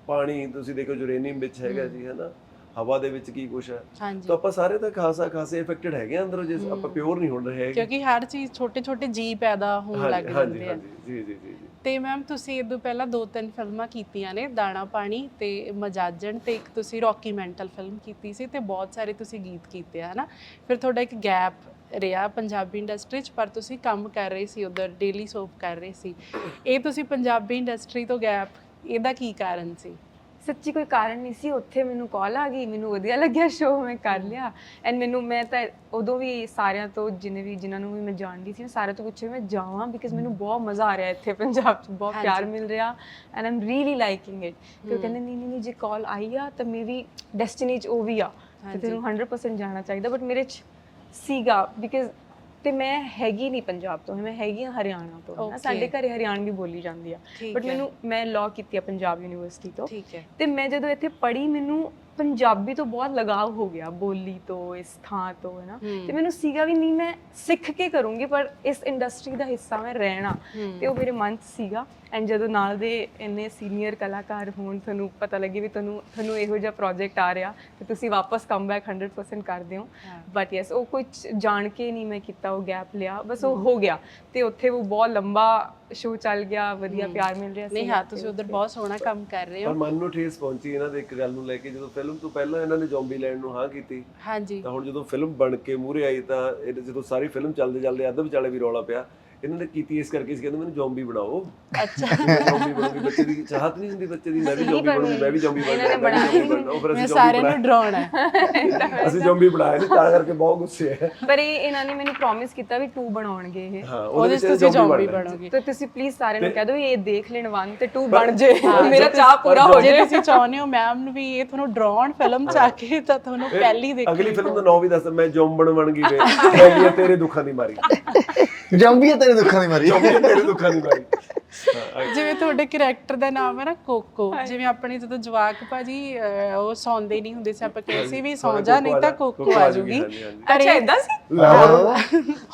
ਪਾਣੀ ਤੁਸੀਂ ਦੇਖੋ ਯੂਰੇਨੀਅਮ ਵਿੱਚ ਹੈਗਾ ਜੀ ਹੈਨਾ? ਹਵਾ ਦੇ ਵਿੱਚ ਕੀ ਕੁਝ ਹੈ। ਤਾਂ ਆਪਾਂ ਸਾਰੇ ਤਾਂ ਖਾਸਾ ਖਾਸੇ ਇਫੈਕਟਡ ਹੈਗੇ ਆ ਅੰਦਰੋਂ ਜੇ ਆਪਾਂ ਪਿਓਰ ਨਹੀਂ ਹੋਣ ਰਹੇ ਕਿਉਂਕਿ ਹਰ ਚੀਜ਼ ਛੋਟੇ ਛੋਟੇ ਜੀ ਪੈਦਾ ਹੋਣ ਲੱਗ ਜਾਂਦੇ ਆ। ਜੀ ਜੀ ਜੀ। ਤੇ ਮੈਮ ਤੁਸੀਂ ਇਹ ਤੋਂ ਪਹਿਲਾਂ ਦੋ ਤਿੰਨ ਫਿਲਮਾਂ ਕੀਤੀਆਂ ਨੇ, ਦਾਣਾ ਪਾਣੀ ਤੇ ਮਜਾਜਣ ਤੇ ਇੱਕ ਤੁਸੀਂ ਰੌਕੀ ਮੈਂਟਲ ਫਿਲਮ ਕੀਤੀ ਸੀ ਤੇ ਬਹੁਤ ਸਾਰੇ ਤੁਸੀਂ ਗੀਤ ਕੀਤੇ ਆ, ਹਨਾ? ਫਿਰ ਤੁਹਾਡਾ ਇੱਕ ਗੈਪ ਰਿਹਾ ਪੰਜਾਬੀ ਇੰਡਸਟਰੀ 'ਚ, ਪਰ ਤੁਸੀਂ ਕੰਮ ਕਰ ਰਹੇ ਸੀ, ਉਧਰ ਡੇਲੀ ਸੋਪ ਕਰ ਰਹੇ ਸੀ। ਇਹ ਤੁਸੀਂ ਪੰਜਾਬੀ ਇੰਡਸਟਰੀ ਤੋਂ ਗੈਪ, ਇਹਦਾ ਕੀ ਕਾਰਨ ਸੀ? ਸੱਚੀ ਕੋਈ ਕਾਰਨ ਨਹੀਂ ਸੀ ਉੱਥੇ ਮੈਨੂੰ ਕਾਲ ਆ ਗਈ ਮੈਨੂੰ ਵਧੀਆ ਲੱਗਿਆ ਸ਼ੋਅ ਮੈਂ ਕਰ ਲਿਆ। ਐਂਡ ਮੈਨੂੰ ਮੈਂ ਤਾਂ ਉਦੋਂ ਵੀ ਸਾਰਿਆਂ ਤੋਂ ਜਿੰਨੇ ਵੀ ਜਿਨ੍ਹਾਂ ਨੂੰ ਵੀ ਮੈਂ ਜਾਣਦੀ ਸੀ ਸਾਰਿਆਂ ਤੋਂ ਪੁੱਛਿਆ ਮੈਂ ਜਾਵਾਂ ਬਿਕਾਜ਼ ਮੈਨੂੰ ਬਹੁਤ ਮਜ਼ਾ ਆ ਰਿਹਾ ਇੱਥੇ ਪੰਜਾਬ 'ਚ ਬਹੁਤ ਪਿਆਰ ਮਿਲ ਰਿਹਾ and I'm really liking it ਉਹ ਕਹਿੰਦੇ ਨਹੀਂ ਨਹੀਂ ਨਹੀਂ, ਜੇ ਕਾਲ ਆਈ ਆ ਤਾਂ ਮੇਰੀ ਡੈਸਟੀਨੀ 'ਚ ਉਹ ਵੀ ਆ। ਤੇ ਤੈਨੂੰ 100% ਜਾਣਾ ਚਾਹੀਦਾ ਬਟ ਮੇਰੇ 'ਚ ਸੀਗਾ ਬਿਕਾਜ਼ ਤੇ ਮੈਂ ਹੈਗੀ ਨਹੀਂ ਪੰਜਾਬ ਤੋਂ ਮੈਂ ਹੈਗੀ ਹਾਂ ਹਰਿਆਣਾ ਤੋਂ ਨਾ। ਸਾਡੇ ਘਰੇ ਹਰਿਆਣਵੀ ਬੋਲੀ ਜਾਂਦੀ ਆ ਬਟ। ਮੈਨੂੰ ਮੈਂ ਲਾਅ ਕੀਤੀ ਆ ਪੰਜਾਬ ਯੂਨੀਵਰਸਿਟੀ ਤੋਂ ਤੇ ਮੈਂ ਜਦੋਂ ਇੱਥੇ ਪੜ੍ਹੀ ਮੈਨੂੰ ਪੰਜਾਬੀ ਤੋਂ ਬਹੁਤ ਲਗਾਵ ਹੋ ਗਿਆ ਬੋਲੀ ਤੋਂ ਇਸ ਥਾਂ ਤੋਂ ਹੈ ਨਾ। ਤੇ ਮੈਨੂੰ ਸੀਗਾ ਵੀ ਨਹੀਂ ਮੈਂ ਸਿੱਖ ਕੇ ਕਰੂੰਗੀ ਪਰ ਇਸ ਇੰਡਸਟਰੀ ਦਾ ਹਿੱਸਾ ਮੈਂ ਰਹਿਣਾ। ਤੇ ਉਹ ਮੇਰੇ ਮਨ 'ਚ ਸੀਗਾ। ਐਂਡ ਜਦੋਂ ਨਾਲ ਦੇ ਇੰਨੇ ਸੀਨੀਅਰ ਕਲਾਕਾਰ ਹੋਣ ਤੁਹਾਨੂੰ ਪਤਾ ਲੱਗੇ ਵੀ ਤੁਹਾਨੂੰ ਤੁਹਾਨੂੰ ਇਹੋ ਜਿਹਾ ਪ੍ਰੋਜੈਕਟ ਆ ਰਿਹਾ ਤੇ ਤੁਸੀਂ ਵਾਪਸ ਕਮਬੈਕ 100% ਕਰਦੇ ਹੋ। ਬਟ ਯੈਸ ਉਹ ਕੁਝ ਜਾਣ ਕੇ ਨਹੀਂ ਮੈਂ ਕੀਤਾ ਉਹ ਗੈਪ ਲਿਆ। ਬਸ ਉਹ ਹੋ ਗਿਆ। ਤੇ ਉੱਥੇ ਉਹ ਬਹੁਤ ਲੰਬਾ ਸ਼ੋਅ ਚੱਲ ਗਿਆ ਵਧੀਆ ਪਿਆਰ ਮਿਲ ਰਿਹਾ ਸੀ। ਨਹੀਂ ਹਾਂ ਤੁਸੀਂ ਉਧਰ ਬਹੁਤ ਸੋਹਣਾ ਕੰਮ ਕਰ ਰਹੇ ਪਰ ਹੋ ਮਨ ਨੂੰ ਠੇਸ ਪਹੁੰਚੀ ਇਹਨਾਂ ਦੇ ਇੱਕ ਗੱਲ ਨੂੰ ਲੈ ਕੇ ਜਦੋਂ ਫਿਲਮ ਤੋਂ ਪਹਿਲਾਂ ਇਹਨਾਂ ਨੇ ਜ਼ੋਂਬੀ ਲੈਂਡ ਨੂੰ ਹਾਂ ਕੀਤੀ। ਹਾਂਜੀ। ਤਾਂ ਹੁਣ ਜਦੋਂ ਫਿਲਮ ਬਣ ਕੇ ਮੂਹਰੇ ਆਈ ਤਾਂ ਇਹ ਜਦੋਂ ਸਾਰੀ ਫਿਲਮ ਚੱਲਦੇ ਚੱਲਦੇ ਅੱਧ ਵਿਚਾਲੇ ਵੀ ਰੌਲਾ ਪਿਆ। ਇਹਨਾਂ ਨੇ ਕੀਤੀ ਇਸ ਕਰਕੇ ਸੀ ਕਹਿੰਦੇ ਮੈਨੂੰ ਜ਼ੋਂਬੀ ਬਣਾਓ। ਅੱਛਾ। ਜ਼ੋਂਬੀ ਬਣਾਉਗੀ ਬੱਚੇ ਦੀ ਚਾਹਤ ਨਹੀਂ ਹੁੰਦੀ ਬੱਚੇ ਦੀ ਮੈਂ ਵੀ ਜ਼ੋਂਬੀ ਬਣੂਗੀ ਮੈਂ ਵੀ ਜ਼ੋਂਬੀ ਮੈਂ ਉਹ ਫਿਰ ਮੈਂ ਅਸੀਂ ਸਾਰਿਆਂ ਜ਼ੋਂਬੀ ਨੂੰ ਡਰਾਉਣਾ ਹੈ। ਅਸੀਂ ਜ਼ੋਂਬੀ ਬਣਾਏ ਨੇ ਤਾਂ ਕਰਕੇ ਬਹੁਤ ਗੁੱਸੇ ਹੈ। ਪਰ ਇਹ ਇਹਨਾਂ ਨੇ ਮੈਨੂੰ ਪ੍ਰੋਮਿਸ ਕੀਤਾ ਵੀ 2 ਬਣਾਉਣਗੇ ਇਹ। ਹਾਂ ਉਹਦੇ ਵਿੱਚ ਤੁਸੀਂ ਜ਼ੋਂਬੀ। ਬਣੋਗੇ। ਤੇ ਤੁਸੀਂ ਪਲੀਜ਼ ਸਾਰਿਆਂ ਨੂੰ ਕਹਿ ਦਿਓ ਇਹ ਦੇਖ ਲੈਣ 1 ਤੇ 2 ਬਣ ਜੇ। ਮੇਰਾ ਚਾਹ ਪੂਰਾ ਹੋ ਜੇ ਤੁਸੀਂ ਚਾਹੁੰਦੇ ਹੋ ਮੈਮ ਨੂੰ ਵੀ ਇਹ ਤੁਹਾਨੂੰ ਡਰਾਉਣ ਫਿਲਮ ਚ ਆ ਕੇ ਤਾਂ ਤੁਹਾਨੂੰ ਪਹਿਲੀ ਦੇਖ ਅਗਲੀ ਫਿਲਮ ਦਾ ਨਾਮ ਵੀ ਦੱਸ ਮੈਂ ਜੋਂਬਣ ਬਣ ਗਈ ਆ ਤੇਰੇ ਦੁੱਖਾਂ ਦੀ ਮਾਰੀ। ਜੰਬੀ ਹੈ ਤੇਰੇ ਦੁੱਖਾਂ ਦੀ ਮਾਰੀ। ਆ ਤੇਰੇ ਦੁੱਖਾਂ ਦੀ ਮਾਰੀ। ਹਾਂ, ਜਿਵੇਂ ਤੁਹਾਡੇ ਕੈਰੈਕਟਰ ਦਾ ਨਾਮ ਹੈ ਨਾ ਕੋਕੋ। ਜਿਵੇਂ ਆਪਣੇ ਜਦੋਂ ਜਵਾਕ ਭਾਜੀ ਅਹ, ਉਹ ਸੌਂਦੇ ਨਹੀਂ ਹੁੰਦੇ ਸੀ ਆਪਾਂ ਕਹਿੰਦੇ ਸੀ ਵੀ ਸੌਂ ਜਾ ਨਹੀਂ ਤਾਂ ਕੋਕੋ ਆ ਜੂਗੀ। ਹਾਂਜੀ, ਹਾਂਜੀ। ਪਰ ਅੱਛਾ ਇਦਾਂ ਸੀ?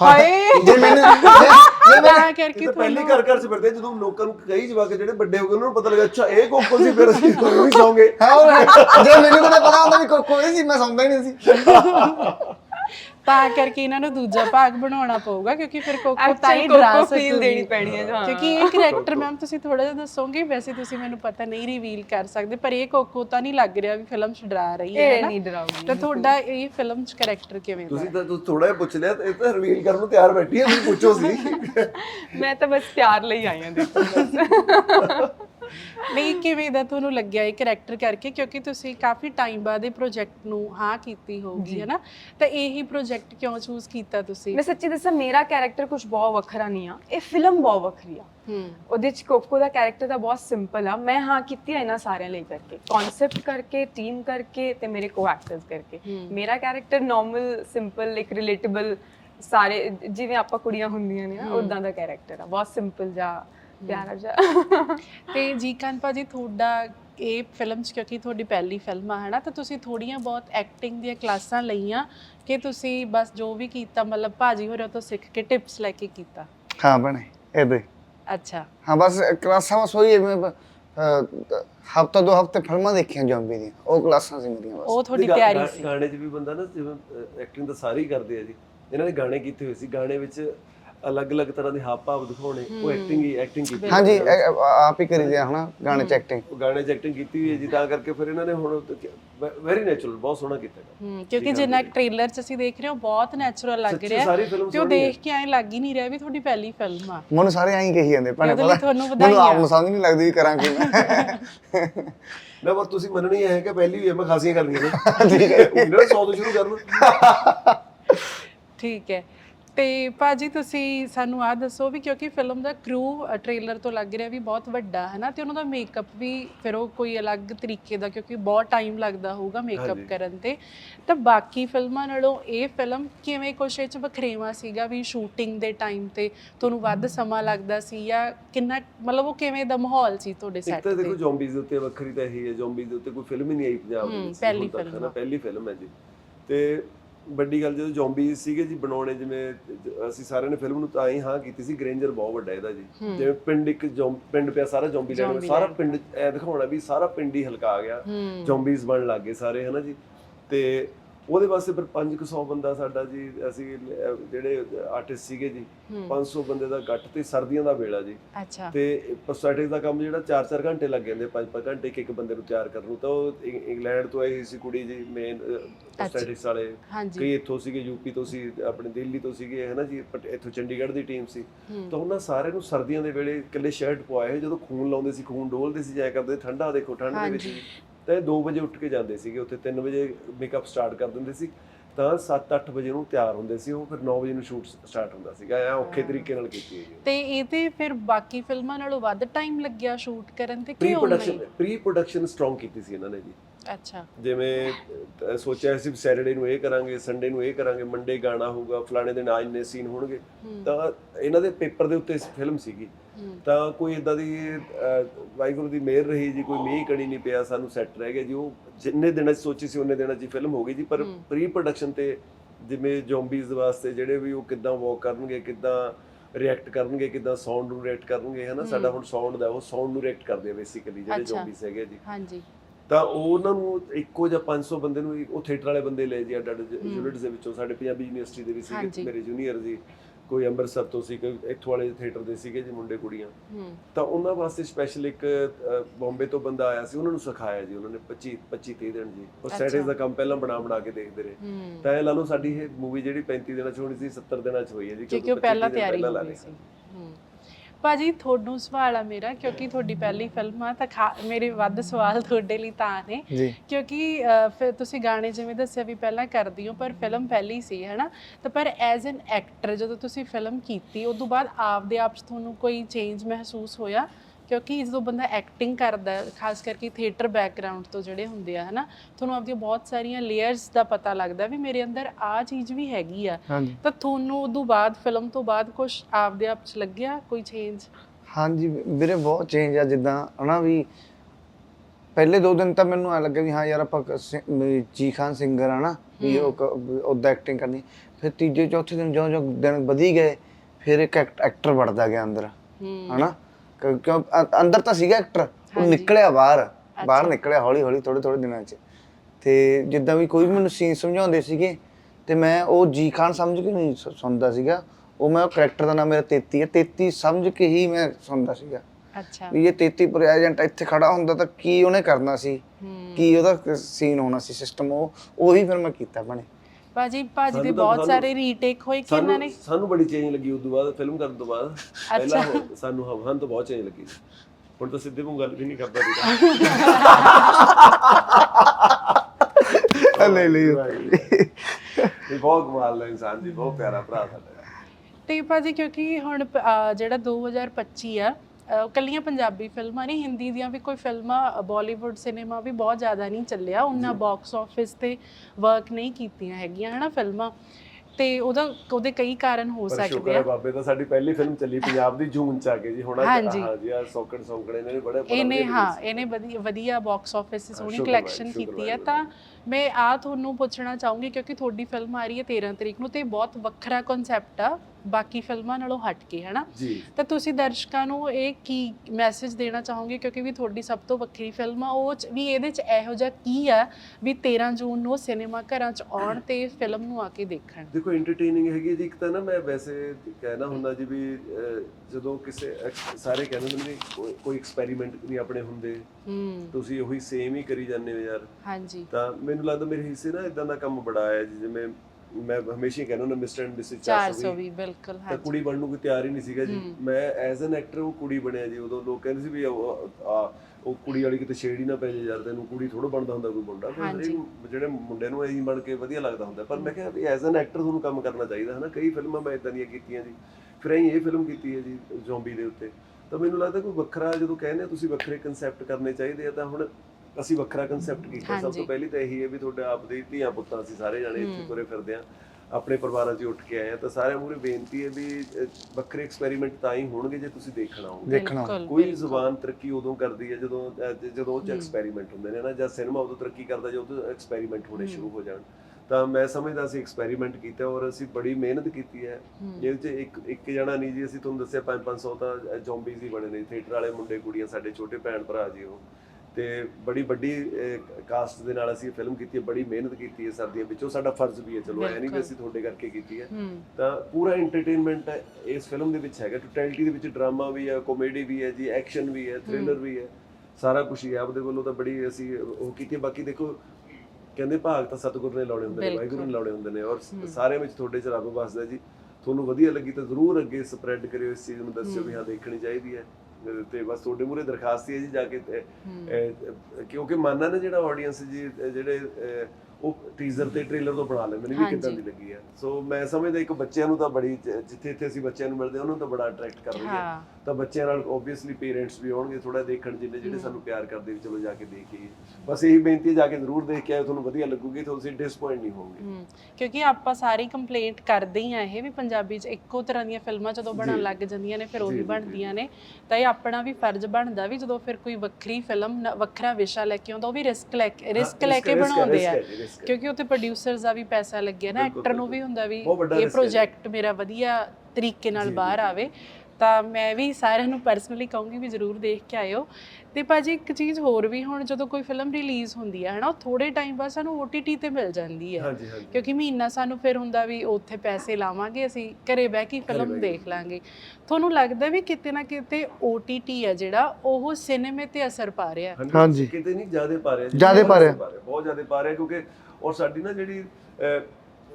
ਹਾਏ। ਜੇ ਮੈਨੂੰ ਤਾਂ ਕਰਕੇ ਇਹ ਤਾਂ ਪਹਿਲੀ ਤੁਹਾਨੂੰ ਘਰ ਘਰ ਚ ਫਿਰਦੇ ਜਦੋਂ ਲੋਕਾਂ ਨੂੰ ਕਈ ਜਵਾਕ ਜਿਹੜੇ ਵੱਡੇ ਹੋ ਗਏ ਉਹਨਾਂ ਨੂੰ ਪਤਾ ਲੱਗਾ ਅੱਛਾ ਇਹ ਕੋਕੋ ਸੀ ਫਿਰ ਅਸੀਂ ਤੁਹਾਨੂੰ ਵੀ ਸੌਂਗੇ। ਹਾਂ ਉਹ- ਜੇ ਮੈਨੂੰ ਕਦੇ ਪਤਾ ਹੁੰਦਾ ਵੀ ਕੋ- ਕੋਈ ਸੀ ਮੈਂ ਸੌਂਦਾ ਹੀ ਨਹੀਂ ਸੀ। ਤਾਂ ਕਰਕੇ ਇਹਨਾਂ ਨੂੰ ਦੂਜਾ ਭਾਗ ਬਣਾਉਣਾ ਪਊਗਾ ਕਿਉਂਕਿ ਫਿਰ ਕੋਕੋ ਤਾਂ ਹੀ ਡਰਾ ਕੋਕੋ ਸਕੂਗੀ। ਦੇਣੀ ਪੈਣੀ ਹੈ, ਹਾਂ। ਕਿਉਂਕਿ ਇਹ ਕੈਰੈਕਟਰ ਮੈਮ ਤੁਸੀਂ ਥੋੜਾ ਜਿਹਾ ਦੱਸੋਗੇ ਵੈਸੇ ਤੁਸੀਂ ਮੈਨੂੰ ਪਤਾ ਨਹੀਂ ਰਿਵੀਲ ਕਰ ਸਕਦੇ ਪਰ ਇਹ ਕੋਕੋ ਤਾਂ ਨਹੀਂ ਲੱਗ ਰਿਹਾ ਵੀ ਫਿਲਮ 'ਚ ਡਰਾ ਰਹੀ ਹੈ ਇਹ ਨਾ ਨਹੀਂ ਡਰਾਉਗੀ ਤਾਂ ਤੁਹਾਡਾ ਇਹ ਫਿਲਮ 'ਚ ਕੈਰੈਕਟਰ ਕਿਵੇਂ ਦਾ ਤੁਸੀਂ ਤਾਂ ਤੁਸੀਂ ਥੋੜਾ ਜਿਹਾ ਪੁੱਛ ਲਿਆ ਤੇ ਇਹ ਤਾਂ ਰਿਵੀਲ ਕਰਨ ਨੂੰ ਤਿਆਰ ਬੈਠੀ ਹੈ ਤੁਸੀਂ ਪੁੱਛੋ ਸੀ। ਮੈਂ ਤਾਂ ਬਸ ਪਿਆਰ ਲਈ ਆਈ ਹਾਂ ਦੇਖੋ ਬਸ। ਨਹੀਂ ਕਿਵੇਂ ਦਾ ਤੁਹਾਨੂੰ ਲੱਗਿਆ ਇਹ ਕੈਰੈਕਟਰ ਕਰਕੇ? ਕਿਉਂਕਿ ਤੁਸੀਂ ਕਾਫੀ ਟਾਈਮ ਬਾਅਦ ਇਹ ਪ੍ਰੋਜੈਕਟ ਨੂੰ ਹਾਂ ਕੀਤੀ ਹੋਊਗੀ ਹੈ ਨਾ? ਤਾਂ ਇਹੀ ਪ੍ਰੋਜੈਕਟ ਕਿਉਂ ਚੂਜ਼ ਕੀਤਾ ਤੁਸੀਂ? ਮੈਂ ਸੱਚੀ ਦੱਸਾਂ ਮੇਰਾ ਕੈਰੈਕਟਰ ਕੁਝ ਬਹੁਤ ਵੱਖਰਾ ਨਹੀਂ ਆ। ਇਹ ਫਿਲਮ ਬਹੁਤ ਵੱਖਰੀ ਆ। ਹੂੰ। ਉਹਦੇ ਚ ਕੋਕੋ ਦਾ ਕੈਰੈਕਟਰ ਤਾਂ ਬਹੁਤ ਸਿੰਪਲ ਆ। ਮੈਂ ਹਾਂ ਕੀਤੀ ਆ ਇਹਨਾਂ ਸਾਰਿਆਂ ਲਈ ਕਰਕੇ। ਕਨਸੈਪਟ ਕਰਕੇ ਟੀਮ ਕਰਕੇ ਤੇ ਮੇਰੇ ਕੋ ਐਕਟਰਸ ਕਰਕੇ। ਮੇਰਾ ਕੈਰੈਕਟਰ ਨਾਰਮਲ ਸਿੰਪਲ ਇੱਕ ਰਿਲੇਟੇਬਲ ਸਾਰੇ ਜਿਵੇਂ ਆਪਾਂ ਕੁੜੀਆਂ ਹੁੰਦੀਆਂ ਨੇ ਨਾ ਉਦਾਂ ਦਾ ਕੈਰੈਕਟਰ ਆ। ਬਹੁਤ ਸਿੰਪਲ ਜਿਹਾ ਪਿਆਰਾ ਜਿਹਾ ਤੇ ਜੀਕਨ ਭਾਜੀ ਤੁਹਾਡਾ ਇਹ ਫਿਲਮ ਚ ਕਿਉਂਕਿ ਤੁਹਾਡੀ ਪਹਿਲੀ ਫਿਲਮ ਆ ਹੈ ਨਾ ਤਾਂ ਤੁਸੀਂ ਥੋੜੀਆਂ ਬਹੁਤ ਐਕਟਿੰਗ ਦੀਆਂ ਕਲਾਸਾਂ ਲਈਆਂ ਕਿ ਤੁਸੀਂ ਬਸ ਜੋ ਵੀ ਕੀਤਾ ਮਤਲਬ ਭਾਜੀ ਹੋਰਾਂ ਤੋਂ ਸਿੱਖ ਕੇ ਟਿਪਸ ਲੈ ਕੇ ਕੀਤਾ? ਹਾਂ ਬਣੇ ਇਹਦੇ। ਅੱਛਾ। ਹਾਂ ਬਸ ਕਲਾਸਾਂ ਬਸ ਹੋਈ ਮੈਂ ਹਫਤਾ ਦੋ ਹਫ਼ਤੇ ਫਿਲਮਾਂ ਦੇਖੀਆਂ ਜੰਬੀ ਦੀਆਂ ਉਹ ਕਲਾਸਾਂ ਸੀ ਮੇਰੀਆਂ ਬਸ। ਉਹ ਤੁਹਾਡੀ ਤਿਆਰੀ ਸੀ। ਗਾਣੇ 'ਚ ਵੀ ਬੰਦਾ ਨਾ ਜਿਵੇਂ ਐਕਟਿੰਗ ਤਾਂ ਸਾਰੇ ਹੀ ਕਰਦੇ ਆ ਜੀ। ਇਹਨਾਂ ਨੇ ਗਾਣੇ ਕੀਤੇ ਹੋਏ ਸੀ ਗਾਣੇ ਵਿੱਚ ਅਲੱਗ-ਅਲੱਗ ਤਰ੍ਹਾਂ ਦੇ ਹਾਵ ਭਾਵ ਦਿਖਾਉਣੇ ਉਹ ਐਕਟਿੰਗ ਹੀ ਐਕਟਿੰਗ ਕੀਤੀ ਹਾਂਜੀ ਇਹ- ਇਹ ਆਪ ਹੀ ਕਰੀ ਦਿਆ ਹਨਾ ਗਾਣੇ ਚ ਐਕਟਿੰਗ ਉਹ ਗਾਣੇ 'ਚ ਐਕਟਿੰਗ ਕੀਤੀ ਹੋਈ ਹੈ ਜੀ ਤਾਂ ਕਰਕੇ ਫਿਰ ਇਹਨਾਂ ਨੇ ਹੁਣ ਵੈਰੀ ਨੈਚੁਰਲ ਬਹੁਤ ਸੋਹਣਾ ਕੀਤਾ ਗਾ। ਹੂੰ ਕਿਉਂਕਿ ਜਿੰਨਾ ਟ੍ਰੇਲਰ ਚ ਅਸੀਂ ਦੇਖ ਰਹੇ ਹਾਂ ਬਹੁਤ ਨੈਚੁਰਲ ਲੱਗ ਸੱਚੀ ਰਿਹਾ ਸਾਰੀ ਫਿਲਮ ਤੇ ਉਹ ਦੇਖ ਕੇ ਐਂ ਲੱਗ ਹੀ ਨਹੀਂ ਰਿਹਾ ਵੀ ਤੁਹਾਡੀ ਪਹਿਲੀ ਫਿਲਮ ਆ। ਮੈਨੂੰ ਸਾਰੇ ਐਂ ਹੀ ਕਹੀ ਜਾਂਦੇ ਭੈਣੇ ਉਹਦੇ ਲਈ ਪਤਾ ਤੁਹਾਨੂੰ ਮੈਨੂੰ ਆਪ। ਨੂੰ ਸਮਝ ਨਹੀਂ ਲੱਗਦੀ ਵੀ ਕਰਾਂ ਕੀ ਮੈਂ। ਨਾ ਪਰ ਤੁਸੀਂ ਮੰਨਣੀ ਹੈ ਕਿ ਪਹਿਲੀ ਵੀ ਹੈ ਮੈਂ ਖਾਸੀਆਂ ਕਰਨੀਆਂ ਨੇ। ਠੀਕ ਹੈ। ਇਹਨਾਂ 100 ਤੋਂ ਸ਼ੁਰੂ ਕਰਨ। ਠੀਕ ਹੈ। ਤੇ ਭਾਜੀ ਤੁਸੀਂ ਸਾਨੂੰ ਆ ਦੱਸੋ ਵੀ ਕਿਉਂਕਿ ਫਿਲਮ ਦਾ ਕਰੂ ਟ੍ਰੇਲਰ ਤੋਂ ਲੱਗ ਰਿਹਾ ਵੀ ਬਹੁਤ ਵੱਡਾ ਹੈ ਨਾ? ਤੇ ਉਹਨਾਂ ਦਾ ਮੇਕਅਪ ਵੀ ਫਿਰ ਉਹ ਕੋਈ ਅਲੱਗ ਤਰੀਕੇ ਦਾ ਕਿਉਂਕਿ ਬਹੁਤ ਟਾਈਮ ਲੱਗਦਾ ਹੋਊਗਾ ਮੇਕਅਪ। ਕਰਨ ਤੇ। ਤਾਂ ਬਾਕੀ ਫਿਲਮਾਂ ਨਾਲੋਂ ਇਹ ਫਿਲਮ ਕਿਵੇਂ ਕੁਛ ਇਹ ਚ ਵਖਰੇਵਾ ਸੀਗਾ ਵੀ ਸ਼ੂਟਿੰਗ ਦੇ ਟਾਈਮ ਤੇ ਤੁਹਾਨੂੰ ਵੱਧ ਸਮਾਂ ਲੱਗਦਾ ਸੀ ਜਾਂ ਕਿੰਨਾ ਮਤਲਬ ਉਹ ਕਿਵੇਂ ਦਾ ਮਾਹੌਲ ਸੀ ਤੁਹਾਡੇ ਸੈੱਟ ਤਾਂ ਦੇਖੋ ਜ਼ੋਂਬੀਜ਼ ਦੇ ਉੱਤੇ ਵੱਖਰੀ ਤਾਂ ਇਹੀ ਹੈ ਜ਼ੋਂਬੀਜ਼ ਦੇ ਉੱਤੇ ਕੋਈ ਫਿਲਮ ਹੀ ਨਹੀਂ ਆਈ ਪੰਜਾਬ ਦੇ ਵਿੱਚ ਫਿਲਮ। ਪਹਿਲੀ ਫਿਲਮ ਹੈ ਜੀ। ਤੇ ਵੱਡੀ ਗੱਲ ਜਦੋਂ ਜ਼ੋਂਬੀਜ਼ ਸੀਗੇ ਜੀ ਬਣਾਉਣੇ ਜਿਵੇਂ ਅਸੀਂ ਸਾਰਿਆਂ ਨੇ ਫਿਲਮ ਨੂੰ ਤਾਂ ਹੀ ਹਾਂ ਕੀਤੀ ਸੀ ਗ੍ਰੇਂਜਰ ਬਹੁਤ ਵੱਡਾ ਇਹਦਾ ਜੀ। ਜਿਵੇਂ ਪਿੰਡ ਇੱਕ ਪਿੰਡ ਪਿਆ ਸਾਰਾ ਜ਼ੋਂਬੀ ਲੈਂਡ ਜ਼ੋਂਬੀ ਸਾਰਾ। ਪਿੰਡ ਐ ਦਿਖਾਉਣਾ ਵੀ ਸਾਰਾ ਪਿੰਡ ਹੀ ਹਲਕਾ ਆ ਗਿਆ। ਜ਼ੋਂਬੀਜ਼ ਬਣਨ ਲੱਗ ਗਏ ਸਾਰੇ ਹਨਾ ਜੀ। ਤੇ ਉਹਦੇ ਵਾਸਤੇ ਫਿਰ 500 ਬੰਦਾ ਸਾਡਾ ਜੀ ਅਸੀਂ ਜਿਹੜੇ ਆਰਟਿਸਟ ਸੀਗੇ ਜੀ ਹੂੰ। 500 ਬੰਦੇ ਦਾ ਗੱਟ ਤੇ ਸਰਦੀਆਂ ਦਾ ਵੇਲਾ ਜੀ। ਅੱਛਾ। ਤੇ ਪ੍ਰੋਸਟੈਟਿਕ ਦਾ ਕੰਮ ਜਿਹੜਾ 4-4 ਘੰਟੇ ਲੱਗ ਜਾਂਦੇ 5-5 ਘੰਟੇ ਇੱਕ ਇੱਕ ਬੰਦੇ ਨੂੰ ਤਿਆਰ ਕਰਨ ਨੂੰ। ਤਾਂ ਉਹ ਇੰਗਲੈਂਡ ਤੋਂ ਆਈ ਸੀ ਕੁੜੀ ਜੀ ਮੇਨ ਪ੍ਰੋਸਟੈਟਿਕਸ ਵਾਲੇ। ਕਈ ਇੱਥੋਂ ਸੀਗੇ ਯੂਪੀ ਤੋਂ ਸੀ ਆਪਣੇ ਦਿੱਲੀ ਤੋਂ ਸੀਗੇ ਹੈ ਨਾ ਜੀ ਇੱਥੋਂ ਚੰਡੀਗੜ੍ਹ ਦੀ ਟੀਮ ਸੀ। ਤਾਂ ਉਹਨਾਂ ਸਾਰਿਆਂ ਨੂੰ ਸਰਦੀਆਂ ਦੇ ਵੇਲੇ ਇਕੱਲੇ ਸ਼ਰਟ ਪਵਾਏ ਜਦੋਂ ਖੂਨ ਲਾਉਂਦੇ ਸੀ ਖੂਨ ਡੋਲਦੇ ਸੀ ਜਾਇਆ ਕਰਦੇ ਠੰਡਾ ਦੇਖੋ ਠੰਡ ਦੇ ਵਿੱਚ। ਤਾਂ ਇਹ 2 ਵਜੇ ਉੱਠ ਕੇ ਜਾਂਦੇ ਸੀਗੇ ਉੱਥੇ 3 ਵਜੇ ਮੇਕਅਪ ਸਟਾਰਟ ਕਰ ਦਿੰਦੇ ਸੀ ਤਾਂ 7-8 ਵਜੇ ਨੂੰ ਤਿਆਰ ਹੁੰਦੇ ਸੀ ਉਹ ਫਿਰ 9 ਵਜੇ ਨੂੰ ਸ਼ੂਟ ਸਟਾਰਟ ਹੁੰਦਾ ਸੀਗਾ ਐ ਔਖੇ ਤਰੀਕੇ ਨਾਲ ਕੀਤੀ ਹੈ। ਜੀ ਤੇ ਇਹ ਤੇ ਫਿਰ ਬਾਕੀ ਫਿਲਮਾਂ ਨਾਲੋਂ ਵੱਧ ਟਾਈਮ ਲੱਗਿਆ ਸ਼ੂਟ ਕਰਨ ਤੇ ਕਿਉਂ ਨਹੀਂ? ਪ੍ਰੀ ਪ੍ਰੋਡਕਸ਼ਨ ਸਟਰੋਂਗ ਕੀਤੀ ਸੀ ਇਹਨਾਂ ਨੇ ਜੀ। ਅੱਛਾ। ਜਿਵੇਂ ਸੋਚਿਆ ਸੀ ਸੈਟਰਡੇ ਨੂੰ ਇਹ ਕਰਾਂਗੇ ਸੰਡੇ ਨੂੰ ਇਹ ਕਰਾਂਗੇ ਮੰਡੇ ਗਾਣਾ ਹੋਊਗਾ ਫਲਾਣੇ ਦਿਨ ਆਜ ਨੇ ਸੀਨ ਹੋਣਗੇ। ਤਾਂ ਇਹਨਾਂ ਦੇ ਪੇਪਰ ਦੇ ਉੱਤੇ ਫਿਲਮ ਸੀਗੀ। ਤਾਂ ਕੋਈ ਇਦਾਂ ਦੀ ਵਾਹਿਗੁਰੂ ਦੀ ਮਿਹਰ ਰਹੀ ਜੀ ਕੋਈ ਮੀਂਹ ਕਣੀ ਨਹੀਂ ਪਿਆ ਸਾਨੂੰ ਸੈੱਟ ਰਹਿ ਗਿਆ ਜੀ ਉਹ ਜਿੰਨੇ ਦਿਨਾਂ 'ਚ ਸੋਚੀ ਸੀ ਉਹਨੇ ਦਿਨਾਂ 'ਚ ਫਿਲਮ ਹੋ ਗਈ ਜੀ ਪਰ। ਪ੍ਰੀ ਪ੍ਰੋਡਕਸ਼ਨ ਤੇ ਜਿਵੇਂ ਜ਼ੋਂਬੀਜ਼ ਵਾਸਤੇ ਜਿਹੜੇ ਵੀ ਉਹ ਕਿੱਦਾਂ ਵਾਕ ਕਰਨਗੇ ਕਿੱਦਾਂ ਰਿਐਕਟ ਕਰਨਗੇ ਕਿੱਦਾਂ ਸਾਊਂਡ ਨੂੰ ਰਿਐਕਟ ਕਰਨਗੇ ਹਨਾ ਸਾਡਾ। ਹੁਣ ਸਾਊਂਡ ਦਾ ਉਹ ਸਾਊਂਡ ਨੂੰ ਰਿਐਕਟ ਕਰਦੇ ਆ ਬੇਸਿਕਲੀ ਜਿਹੜੇ। ਜ਼ੋਂਬੀਜ਼ ਹੈਗੇ ਜੀ ਹਾਂਜੀ ਤਾਂ ਉਹ ਉਹਨਾਂ ਨੂੰ ਇੱਕੋ ਜਾਂ 500 ਬੰਦੇ ਨੂੰ ਉਹ ਥੀਏਟਰ ਵਾਲੇ ਬੰਦੇ ਲੈ ਜੀ ਅੱਡ ਅੱਡ ਯੂਨਿਟਸ ਦੇ ਵਿੱਚੋਂ ਸਾਡੇ ਪੰਜਾਬੀ ਯੂਨੀਵਰਸਿਟੀ ਦੇ ਵੀ। ਸੀਗੇ ਮੇਰੇ ਜੂਨੀਅਰ ਜੀ ਕੋਈ ਅੰਮ੍ਰਿਤਸਰ ਤੋਂ ਸੀ ਕੋਈ ਇੱਥੋਂ ਵਾਲੇ ਥੀਏਟਰ ਦੇ ਸੀਗੇ ਜੀ ਮੁੰਡੇ ਕੁੜੀਆਂ। ਤਾਂ ਉਹਨਾਂ ਵਾਸਤੇ ਸਪੈਸ਼ਲ ਇੱਕ ਬੰਬੇ ਤੋਂ ਬੰਦਾ ਆਇਆ ਸੀ ਉਹਨਾਂ ਨੂੰ ਸਿਖਾਇਆ ਜੀ ਉਹਨਾਂ ਨੇ 25 25 30 ਦਿਨ ਜੀ। ਉਹ। ਸੈਟਰਡੇ ਦਾ ਕੰਮ ਪਹਿਲਾਂ ਬਣਾ ਬਣਾ ਕੇ ਦੇਖਦੇ ਰਹੇ। ਤਾਂ ਇਹ ਲਾ ਲਓ ਸਾਡੀ ਇਹ ਮੂਵੀ ਜਿਹੜੀ 35 ਦਿਨਾਂ ਚ ਹੋਣੀ ਸੀ 70 ਦਿਨਾਂ ਚ ਹੋਈ ਹੈ ਜੀ ਕਿਉਂਕਿ ਉਹ 25 ਪਹਿਲਾਂ ਤਿਆਰੀ ਪਹਿਲਾਂ ਹੋ ਲਾ ਗਈ ਲਏ। ਸੀ। ਭਾਜੀ ਤੁਹਾਨੂੰ ਸਵਾਲ ਆ ਮੇਰਾ ਕਿਉਂਕਿ ਤੁਹਾਡੀ ਪਹਿਲੀ ਫਿਲਮ ਆ ਤਾਂ ਖਾ- ਮੇਰੇ ਵੱਧ ਸਵਾਲ ਤੁਹਾਡੇ ਲਈ ਤਾਂ ਨੇ। ਜੀ। ਕਿਉਂਕਿ ਅਹ, ਫਿਰ ਤੁਸੀਂ ਗਾਣੇ ਜਿਵੇਂ ਦੱਸਿਆ ਵੀ ਪਹਿਲਾਂ ਕਰਦੀ ਹੋ ਪਰ ਫਿਲਮ ਪਹਿਲੀ ਸੀ ਹੈਨਾ? ਤਾਂ ਪਰ ਐਜ਼ ਐਨ ਐਕਟਰ ਜਦੋਂ ਤੁਸੀਂ ਫਿਲਮ ਕੀਤੀ ਉਸ ਤੋਂ ਬਾਅਦ ਆਪਦੇ ਆਪ 'ਚ ਤੁਹਾਨੂੰ ਕੋਈ ਚੇਂਜ ਮਹਿਸੂਸ ਹੋਇਆ? ਕਿਉਂਕਿ ਜਦੋਂ ਬੰਦਾ ਐਕਟਿੰਗ ਕਰਦਾ ਹੈ, ਖਾਸ ਕਰਕੇ ਥੀਏਟਰ ਬੈਕਗ੍ਰਾਉਂਡ ਤੋਂ ਜਿਹੜੇ ਹੁੰਦੇ ਆ ਹਨਾ ਤੁਹਾਨੂੰ ਆਪਦੀਆਂ ਬਹੁਤ ਸਾਰੀਆਂ ਲੇਅਰਸ ਦਾ ਪਤਾ ਲੱਗਦਾ ਵੀ ਮੇਰੇ ਅੰਦਰ ਆ ਚੀਜ਼ ਵੀ ਹੈਗੀ ਆ। ਹਾਂਜੀ। ਤਾਂ ਤੁਹਾਨੂੰ ਉਦੋਂ ਬਾਅਦ ਫਿਲਮ ਤੋਂ ਬਾਅਦ ਕੁਝ ਆਪਦੇ ਆਪ 'ਚ ਲੱਗਿਆ ਕੋਈ ਚੇਂਜ ਹਾਂਜੀ ਵੀਰੇ ਬਹੁਤ ਚੇਂਜ ਆ ਜਿੱਦਾਂ ਹਨਾ ਵੀ ਪਹਿਲੇ ਦੋ ਦਿਨ ਤਾਂ ਮੈਨੂੰ ਐ ਲੱਗਿਆ ਵੀ ਹਾਂ ਯਾਰ ਆਪਾਂ ਕ- ਸਿ- ਵੀ ਜੀ ਖਾਨ ਸਿੰਗਰ ਆ ਨਾ ਵੀ ਉਹ ਉਹਦਾ ਐਕਟਿੰਗ ਕਰਨੀ। ਫਿਰ ਤੀਜੇ ਚੌਥੇ ਦਿਨ ਜਿਉਂ ਜਿਉਂ ਦਿਨ ਵਧੀ ਗਏ ਫਿਰ ਇੱਕ ਐਕਟਰ ਵੜਦਾ ਗਿਆ ਅੰਦਰ ਹਨਾ? ਕਿਉਂ ਕਿਉਂ ਅ- ਅੰਦਰ ਤਾਂ ਸੀਗਾ ਐਕਟਰ ਉਹ। ਨਿਕਲਿਆ ਬਾਹਰ ਬਾਹਰ। ਨਿਕਲਿਆ ਹੌਲੀ ਹੌਲੀ ਥੋੜੇ ਥੋੜੇ ਦਿਨਾਂ 'ਚ। ਤੇ ਜਿੱਦਾਂ ਵੀ ਕੋਈ ਵੀ ਮੈਨੂੰ ਸੀਨ ਸਮਝਾਉਂਦੇ ਸੀਗੇ ਤੇ ਮੈਂ ਉਹ ਜੀ ਖਾਨ ਸਮਝ ਕੇ ਨਹੀਂ ਸੁ- ਸੁਣਦਾ ਸੀਗਾ। ਉਹ ਮੈਂ ਉਹ ਕਰੈਕਟਰ ਦਾ ਨਾਮ ਮੇਰਾ 33 ਹੈ। 33 ਸਮਝ ਕੇ ਹੀ ਮੈਂ ਸੁਣਦਾ ਸੀਗਾ। ਅੱਛਾ। ਵੀ ਇਹ 33 ਪਰ ਏਜੰਟ ਇੱਥੇ ਖੜਾ ਹੁੰਦਾ ਤਾਂ ਕੀ ਉਹਨੇ ਕਰਨਾ ਸੀ? ਹੂੰ। ਕੀ ਉਹਦਾ ਸੀਨ ਹੋਣਾ ਸੀ ਸਿਸਟਮ ਉਹ ਉਹੀ ਫਿਰ ਮੈਂ ਕੀਤਾ ਬਣੇ ਭਾਜੀ ਭਾਜੀ ਦੇ ਸਾਨੂੰ ਤਾਂ- ਬਹੁਤ ਸਾਨੂੰ- ਸਾਰੇ ਰੀਟੇਕ ਹੋਏ ਕਿ ਇਹਨਾਂ ਨੇ? ਸਾਨੂੰ ਬੜੀ ਚੇਂਜ ਲੱਗੀ ਉਸ ਤੋਂ ਬਾਅਦ ਫਿਲਮ ਕਰਨ ਤੋਂ ਬਾਅਦ। ਪਹਿਲਾਂ ਉਹ- ਸਾਨੂੰ ਹਾਂ ਸਾਨੂੰ ਤਾਂ ਬਹੁਤ ਚੇਂਜ ਲੱਗੀ। ਹੁਣ ਤਾਂ ਸਿੱਧੇ ਮੂੰਹ ਗੱਲ ਵੀ ਨਹੀਂ ਕਰਦਾ ਨਹੀਂ ਨਹੀਂ ਇਹ ਬਹੁਤ ਕਮਾਲ ਦਾ ਇਨਸਾਨ ਜੀ ਬਹੁਤ ਪਿਆਰਾ ਭਰਾ ਸਾਡਾ। ਤੇ ਭਾਜੀ ਕਿਉਂਕਿ ਹੁਣ ਪ- ਅਹ ਜਿਹੜਾ 2025 ਆ ਕੱਲੀਆਂ ਪੰਜਾਬੀ ਫਿਲਮਾਂ ਨਹੀਂ ਹਿੰਦੀ ਦੀਆਂ ਵੀ ਕੋਈ ਫਿਲਮਾਂ ਬਾਲੀਵੁੱਡ ਸਿਨੇਮਾ ਵੀ ਬਹੁਤ ਜ਼ਿਆਦਾ ਨਹੀਂ ਚੱਲਿਆ। ਉਹਨਾਂ ਬਾਕਸ ਆਫਿਸ ਤੇ ਵਰਕ ਨਹੀਂ ਕੀਤੀਆਂ ਹੈਗੀਆਂ ਹਨਾ ਫਿਲਮਾਂ? ਤੇ ਉਹਦਾ ਉਹਦੇ ਕਈ ਕਾਰਨ ਹੋ ਸਕਦੇ ਸ਼ੁਕਰ ਹੈ ਆ ਬਾਬੇ ਦਾ ਸਾਡੀ ਪਹਿਲੀ ਫਿਲਮ ਚੱਲੀ ਪੰਜਾਬ ਦੀ ਜੂਨ ਚ ਆ ਕੇ ਜੀ। ਹੁਣ ਹਾਂਜੀ। ਹਾਂ ਜੀ ਆ ਸੌਕਣ ਸੌਕਣੇ ਨੇ ਬੜੇ ਬੜਾ ਇਹਨੇ ਹਾਂ ਇਹਨੇ ਵਧੀਆ ਵਧੀਆ ਬਾਕਸ ਆਫਿਸ ਤੇ ਸੋਹਣੀ ਕਲੈਕਸ਼ਨ ਕੀਤੀ ਹੈ। ਤਾਂ ਮੈਂ ਆ ਤੁਹਾਨੂੰ ਪੁੱਛਣਾ ਚਾਹੂੰਗੀ ਕਿਉਂਕਿ ਤੁਹਾਡੀ ਫਿਲਮ ਆ ਰਹੀ ਹੈ 13 ਤਰੀਕ ਨੂੰ ਤੇ ਬਹੁਤ ਵੱਖਰਾ ਕਨਸੈਪਟ ਆ ਬਾਕੀ ਫਿਲਮਾਂ ਨਾਲੋਂ ਹਟ ਕੇ ਹਨਾ? ਤਾਂ ਤੁਸੀਂ ਦਰਸ਼ਕਾਂ ਨੂੰ ਇਹ ਕੀ ਮੈਸੇਜ ਦੇਣਾ ਚਾਹੋਗੇ? ਕਿਉਂਕਿ ਵੀ ਤੁਹਾਡੀ ਸਭ ਤੋਂ ਵੱਖਰੀ ਫਿਲਮ ਆ ਉਹ ਵੀ ਇਹਦੇ ਚ ਇਹੋ ਜਿਹਾ ਕੀ ਆ ਵੀ 13 ਜੂਨ ਨੂੰ ਸਿਨੇਮਾ ਘਰਾਂ ਚ ਆਉਣ ਤੇ ਫਿਲਮ ਨੂੰ ਆ ਕੇ ਦੇਖਣ? ਦੇਖੋ ਐਂਟਰਟੇਨਿੰਗ ਹੈਗੀ ਜੀ ਇੱਕ ਤਾਂ ਨਾ ਮੈਂ ਵੈਸੇ ਕਹਿਣਾ ਹੁੰਦਾ ਜੀ ਵੀ ਜਦੋਂ ਕਿਸੇ ਸਾਰੇ ਕਹਿੰਦੇ ਹੁੰਦੇ ਨੇ ਕੋਈ- ਐਕਸਪੈਰੀਮੈਂਟ ਨਹੀਂ ਆਪਣੇ ਹੁੰਦੇ। ਤੁਸੀਂ ਉਹੀ ਸੇਮ ਹੀ ਕਰੀ ਜਾਂਦੇ ਹੋ ਯਾਰ। ਹਾਂਜੀ। ਤਾਂ ਮੈਨੂੰ ਲੱਗਦਾ ਮੇਰੇ ਹਿੱਸੇ ਨਾ ਇਦਾਂ ਦਾ ਕੰਮ ਬੜਾ ਆਇਆ ਜਿਵੇਂ ਮੈਂ ਹਮੇਸ਼ਾ ਹੀ ਕਹਿੰਦਾ ਹੁੰਦਾ ਮਿਸਟਰ ਐਂਡ ਮਿਸਿਸ 400 ਵੀ ਬਿਲਕੁਲ ਤਾਂ ਹਾਂਜੀ। ਕੁੜੀ ਬਣਨ ਨੂੰ ਕੋਈ ਤਿਆਰ ਹੀ ਨਹੀਂ ਸੀਗਾ ਜੀ। ਹੂੰ। ਮੈਂ ਐਜ਼ ਐਨ ਐਕਟਰ ਉਹ ਕੁੜੀ ਬਣਿਆ ਜੀ ਉਦੋਂ ਲੋਕ ਕਹਿੰਦੇ ਸੀ ਵੀ ਉਹ ਕੁੜੀ ਵਾਲੀ ਕਿਤੇ ਛੇੜ ਹੀ ਨਾ ਪੈ ਜੇ ਯਾਰ ਤੈਨੂੰ ਕੁੜੀ ਥੋੜਾ ਬਣਦਾ ਹੁੰਦਾ ਕੋਈ ਮੁੰਡਾ। ਜਿਹੜੇ ਮੁੰਡੇ ਨੂੰ ਐਂ ਬਣ ਕੇ ਵਧੀਆ ਲੱਗਦਾ ਹੁੰਦਾ। ਪਰ ਮੈਂ ਕਿਹਾ ਵੀ ਐਜ਼ ਐਨ ਐਕਟਰ ਤੁਹਾਨੂੰ ਕੰਮ ਕਰਨਾ ਚਾਹੀਦਾ ਹਨਾ? ਕਈ ਫਿਲਮਾਂ ਮੈਂ ਇਦਾਂ ਦੀਆਂ ਕੀਤੀਆਂ ਜੀ। ਫਿਰ ਅਸੀਂ ਇਹ ਫਿਲਮ ਕੀਤੀ ਹੈ ਜੀ ਜ਼ੋਂਬੀ ਦੇ ਉੱਤੇ। ਤਾਂ ਮੈਨੂੰ ਲੱਗਦਾ ਕੋਈ ਵੱਖਰਾ ਜਦੋਂ ਕਹਿੰਦੇ ਤੁਸੀਂ ਵੱਖਰੇ ਕਨਸੈਪਟ ਕਰਨੇ ਚਾਹੀਦੇ ਆ ਤਾਂ ਹੁਣ ਅਸੀਂ ਵੱਖਰਾ ਕਨਸੈਪਟ ਕੀਤਾ ਸਭ। ਤੋਂ ਪਹਿਲੀ ਤਾਂ ਇਹੀ ਹੈ ਵੀ ਤੁਹਾਡੇ ਆਪ ਦੇ ਧੀਆਂ ਪੁੱਤਾਂ ਅਸੀਂ ਸਾਰੇ ਜਾਣੇ ਇੱਥੇ। ਤੁਰੇ ਫਿਰਦੇ ਆ ਆਪਣੇ ਪਰਿਵਾਰਾਂ 'ਚ ਉੱਠ ਕੇ ਆਏ ਆ ਤਾਂ ਸਾਰਿਆਂ ਮੂਰੇ ਬੇਨਤੀ ਹੈ ਵੀ ਵੱਖਰੇ ਐਕਸਪੈਰੀਮੈਂਟ ਤਾਂ ਹੀ ਹੋਣਗੇ ਜੇ ਤੁਸੀਂ ਦੇਖਣਾ ਹੋਵੇ ਦੇਖਣਾ। ਕੋਈ। ਜ਼ੁਬਾਨ ਤਰੱਕੀ ਉਦੋਂ ਕਰਦੀ ਹੈ ਜਦੋਂ ਜਦੋਂ ਉਹ ਚ। ਐਕਸਪੈਰੀਮੈਂਟ ਹੁੰਦੇ ਨੇ ਨਾ ਜਾਂ ਸਿਨੇਮਾ ਉਦੋਂ ਤਰੱਕੀ ਕਰਦਾ ਜਦੋਂ ਐਕਸਪੈਰੀਮੈਂਟ ਹੋਣੇ। ਸ਼ੁਰੂ ਹੋ ਜਾਣ ਤਾਂ ਮੈਂ ਸਮਝਦਾ ਅਸੀਂ ਐਕਸਪੈਰੀਮੈਂਟ ਕੀਤਾ ਔਰ ਅਸੀਂ ਬੜੀ ਮਿਹਨਤ ਕੀਤੀ ਹੈ ਹੂੰ। ਜਿਹਦੇ ਚ ਇੱਕ ਇੱਕ ਜਣਾ ਨਹੀਂ ਜੀ ਅਸੀਂ ਤੁਹਾਨੂੰ ਦੱਸਿਆ 5-500 ਤਾਂ ਜ਼ੋਂਬੀਜ਼ ਹੀ ਬਣੇ ਨੇ ਥੀਏਟਰ ਵਾਲੇ ਮੁੰਡੇ ਕੁੜੀਆਂ ਸਾਡੇ ਛੋਟੇ ਭੈਣ ਭਰਾ ਜੀ ਉਹ ਤੇ ਬੜੀ ਵੱਡੀ ਕਾਸਟ ਦੇ ਨਾਲ ਅਸੀਂ ਫਿਲਮ ਕੀਤੀ ਹੈ ਬੜੀ ਮਿਹਨਤ ਕੀਤੀ ਹੈ ਸਰਦੀਆਂ ਵਿੱਚੋਂ ਸਾਡਾ ਫਰਜ਼ ਵੀ ਹੈ ਚਲੋ ਐ ਨਹੀਂ। ਅਸੀਂ ਤੁਹਾਡੇ ਕਰਕੇ ਕੀਤੀ ਹੈ ਤਾਂ ਪੂਰਾ ਐਂਟਰਟੇਨਮੈਂਟ ਇਸ ਫਿਲਮ ਦੇ ਵਿੱਚ ਹੈਗਾ ਟੋਟੈਲਿਟੀ ਦੇ ਵਿੱਚ ਡਰਾਮਾ ਵੀ ਹੈ ਕਾਮੇਡੀ ਵੀ ਹੈ ਜੀ ਐਕਸ਼ਨ ਵੀ ਹੈ ਥ੍ਰਿਲਰ ਵੀ ਹੈ ਸਾਰਾ ਕੁਝ ਹੀ ਹੈ ਆਪਦੇ ਵੱਲੋਂ ਤਾਂ ਬੜੀ ਅਸੀਂ ਉਹ ਕੀਤੀ ਹੈ। ਬਾਕੀ ਦੇਖੋ ਕਹਿੰਦੇ ਭਾਗ ਤਾਂ ਸਤਿਗੁਰ ਨੇ ਲਾਉਣੇ ਹੁੰਦੇ ਨੇ। ਵਾਹਿਗੁਰੂ ਨੇ ਲਾਉਣੇ ਹੁੰਦੇ ਨੇ ਔਰ ਹੂੰ। ਸਾਰਿਆਂ ਵਿੱਚ ਤੁਹਾਡੇ ਚ ਰੱਬ ਵਸਦਾ ਜੀ ਤੁਹਾਨੂੰ ਵਧੀਆ ਲੱਗੀ ਤਾਂ ਜ਼ਰੂਰ ਅੱਗੇ ਸਪਰੈਡ ਕਰਿਓ ਇਸ ਚੀਜ਼ ਨੂੰ ਦੱਸਿਓ। ਵੀ ਹਾਂ ਦੇਖਣੀ ਚਾਹੀਦੀ ਹੈ ਤੇ ਬਸ ਤੁਹਾਡੇ ਮੂਰੇ ਦਰਖਾਸਤ ਹੀ ਹੈ ਜੀ ਜਾ ਕੇ ਕਿਉਂਕਿ ਮੰਨਣਾ ਨਾ ਜਿਹੜਾ ਆਡੀਅנס ਜੀ ਜਿਹੜੇ ਉਹ ਟੀਜ਼ਰ ਤੇ ਟ੍ਰੇਲਰ ਤੋਂ ਬਣਾ ਲੈਂਦੇ ਨੇ ਵੀ ਕਿੱਦਾਂ ਦੀ। ਲੱਗੀ ਆ ਸੋ ਮੈਂ ਸਮਝਦਾ ਇੱਕ ਬੱਚਿਆਂ ਨੂੰ ਤਾਂ ਬੜੀ ਜਿੱਥੇ ਇੱਥੇ ਅਸੀਂ ਬੱਚਿਆਂ ਨੂੰ ਮਿਲਦੇ ਉਹਨਾਂ ਨੂੰ ਤਾਂ ਬੜਾ ਅਟਰੈਕਟ ਕਰ ਰਹੀ ਹਾਂ। ਤਾਂ ਬੱਚਿਆਂ ਨਾਲ ਓਬਵੀਅਸਲੀ ਪੇਰੈਂਟਸ ਵੀ ਆਉਣਗੇ ਥੋੜਾ ਦੇਖਣ ਜਿੰਨੇ ਜਿਹੜੇ ਸਾਨੂੰ ਪਿਆਰ ਕਰਦੇ ਵੀ ਚਲੋ ਜਾ ਕੇ ਦੇਖੀਏ ਬਸ ਇਹੀ ਬੇਨਤੀ ਹੈ, ਜਾ ਕੇ ਜ਼ਰੂਰ ਦੇਖ ਕੇ ਆਇਓ ਤੁਹਾਨੂੰ ਵਧੀਆ ਲੱਗੂਗੀ ਤੇ ਤੁਸੀਂ ਡਿਸਪਾਇੰਟ ਨਹੀਂ ਹੋਵੋਗੇ ਕਿਉਂਕਿ ਆਪਾਂ ਸਾਰੀ ਕੰਪਲੇਂਟ ਕਰਦੇ ਹੀ ਆ ਇਹ ਵੀ ਪੰਜਾਬੀ 'ਚ ਇੱਕੋ ਤਰ੍ਹਾਂ ਦੀਆਂ ਫਿਲਮਾਂ ਜਦੋਂ ਬਣਨ। ਲੱਗ ਜਾਂਦੀਆਂ ਨੇ ਫਿਰ ਉਹੀ ਬਣਦੀਆਂ ਨੇ ਤਾਂ ਇਹ ਆਪਣਾ ਵੀ ਫਰਜ਼ ਬਣਦਾ ਵੀ ਜਦੋਂ ਫਿਰ ਕੋਈ ਵੱਖਰੀ ਫਿਲਮ ਵੱਖਰਾ ਵਿਸ਼ਾ ਲੈ ਕੇ ਆਉਂਦਾ ਉਹ ਵੀ ਰਿਸਕ ਲੈ ਕੇ ਰਿਸਕ ਲੈ ਕੇ ਬਣਾਉਂਦੇ ਆ ਕਿਉਂਕਿ ਉੱਥੇ ਪ੍ਰੋਡਿਊਸਰਸ ਦਾ ਵੀ ਪੈਸਾ ਲੱਗਿਆ ਨਾ ਐਕਟਰ ਨੂੰ ਵੀ। ਹੁੰਦਾ ਵੀ ਇਹ। ਪ੍ਰੋਜੈਕਟ ਮੇਰਾ ਵਧੀਆ ਤਰੀਕੇ ਨਾਲ ਬਾਹਰ। ਆਵੇ ਤਾਂ ਮੈਂ ਵੀ ਸਾਰਿਆਂ ਨੂੰ ਪਰਸਨਲੀ ਕਹੂੰਗੀ ਵੀ ਜ਼ਰੂਰ ਦੇਖ ਕੇ ਆਇਓ ਤੇ ਭਾਜੀ ਇੱਕ ਚੀਜ਼ ਹੋਰ ਵੀ ਹੁਣ ਜਦੋਂ ਕੋਈ ਫਿਲਮ ਰਿਲੀਜ਼ ਹੁੰਦੀ ਹੈ ਹਨਾ ਉਹ ਥੋੜੇ ਟਾਈਮ ਬਾਅਦ ਸਾਨੂੰ OTT ਤੇ ਮਿਲ ਜਾਂਦੀ ਹੈ ਹਾਂਜੀ ਹਾਂਜੀ ਕਿਉਂਕਿ ਮਹੀਨਾ ਸਾਨੂੰ ਫਿਰ ਹੁੰਦਾ ਵੀ ਉੱਥੇ ਪੈਸੇ ਲਾਵਾਂਗੇ ਅਸੀਂ ਘਰੇ ਬਹਿ ਕੇ ਫਿਲਮ। ਦੇਖ ਲਾਂਗੇ ਤੁਹਾਨੂੰ ਲੱਗਦਾ ਵੀ ਕਿਤੇ ਨਾ ਕਿਤੇ OTT ਹੈ ਜਿਹੜਾ ਉਹ ਸਿਨੇਮੇ ਤੇ ਅਸਰ ਪਾ ਰਿਹਾ ਹਾਂਜੀ। ਕਿਤੇ ਨਹੀਂ ਜ਼ਿਆਦੇ ਪਾ ਰਿਹਾ ਜੀ, ਜ਼ਿਆਦੇ ਪਾ ਰਿਹਾ। ਬਹੁਤ ਜ਼ਿਆਦੇ ਪਾ ਰਿਹਾ ਕਿਉਂਕਿ ਔਰ ਸਾਡੀ ਨਾ ਜਿਹੜੀ ਅਹ,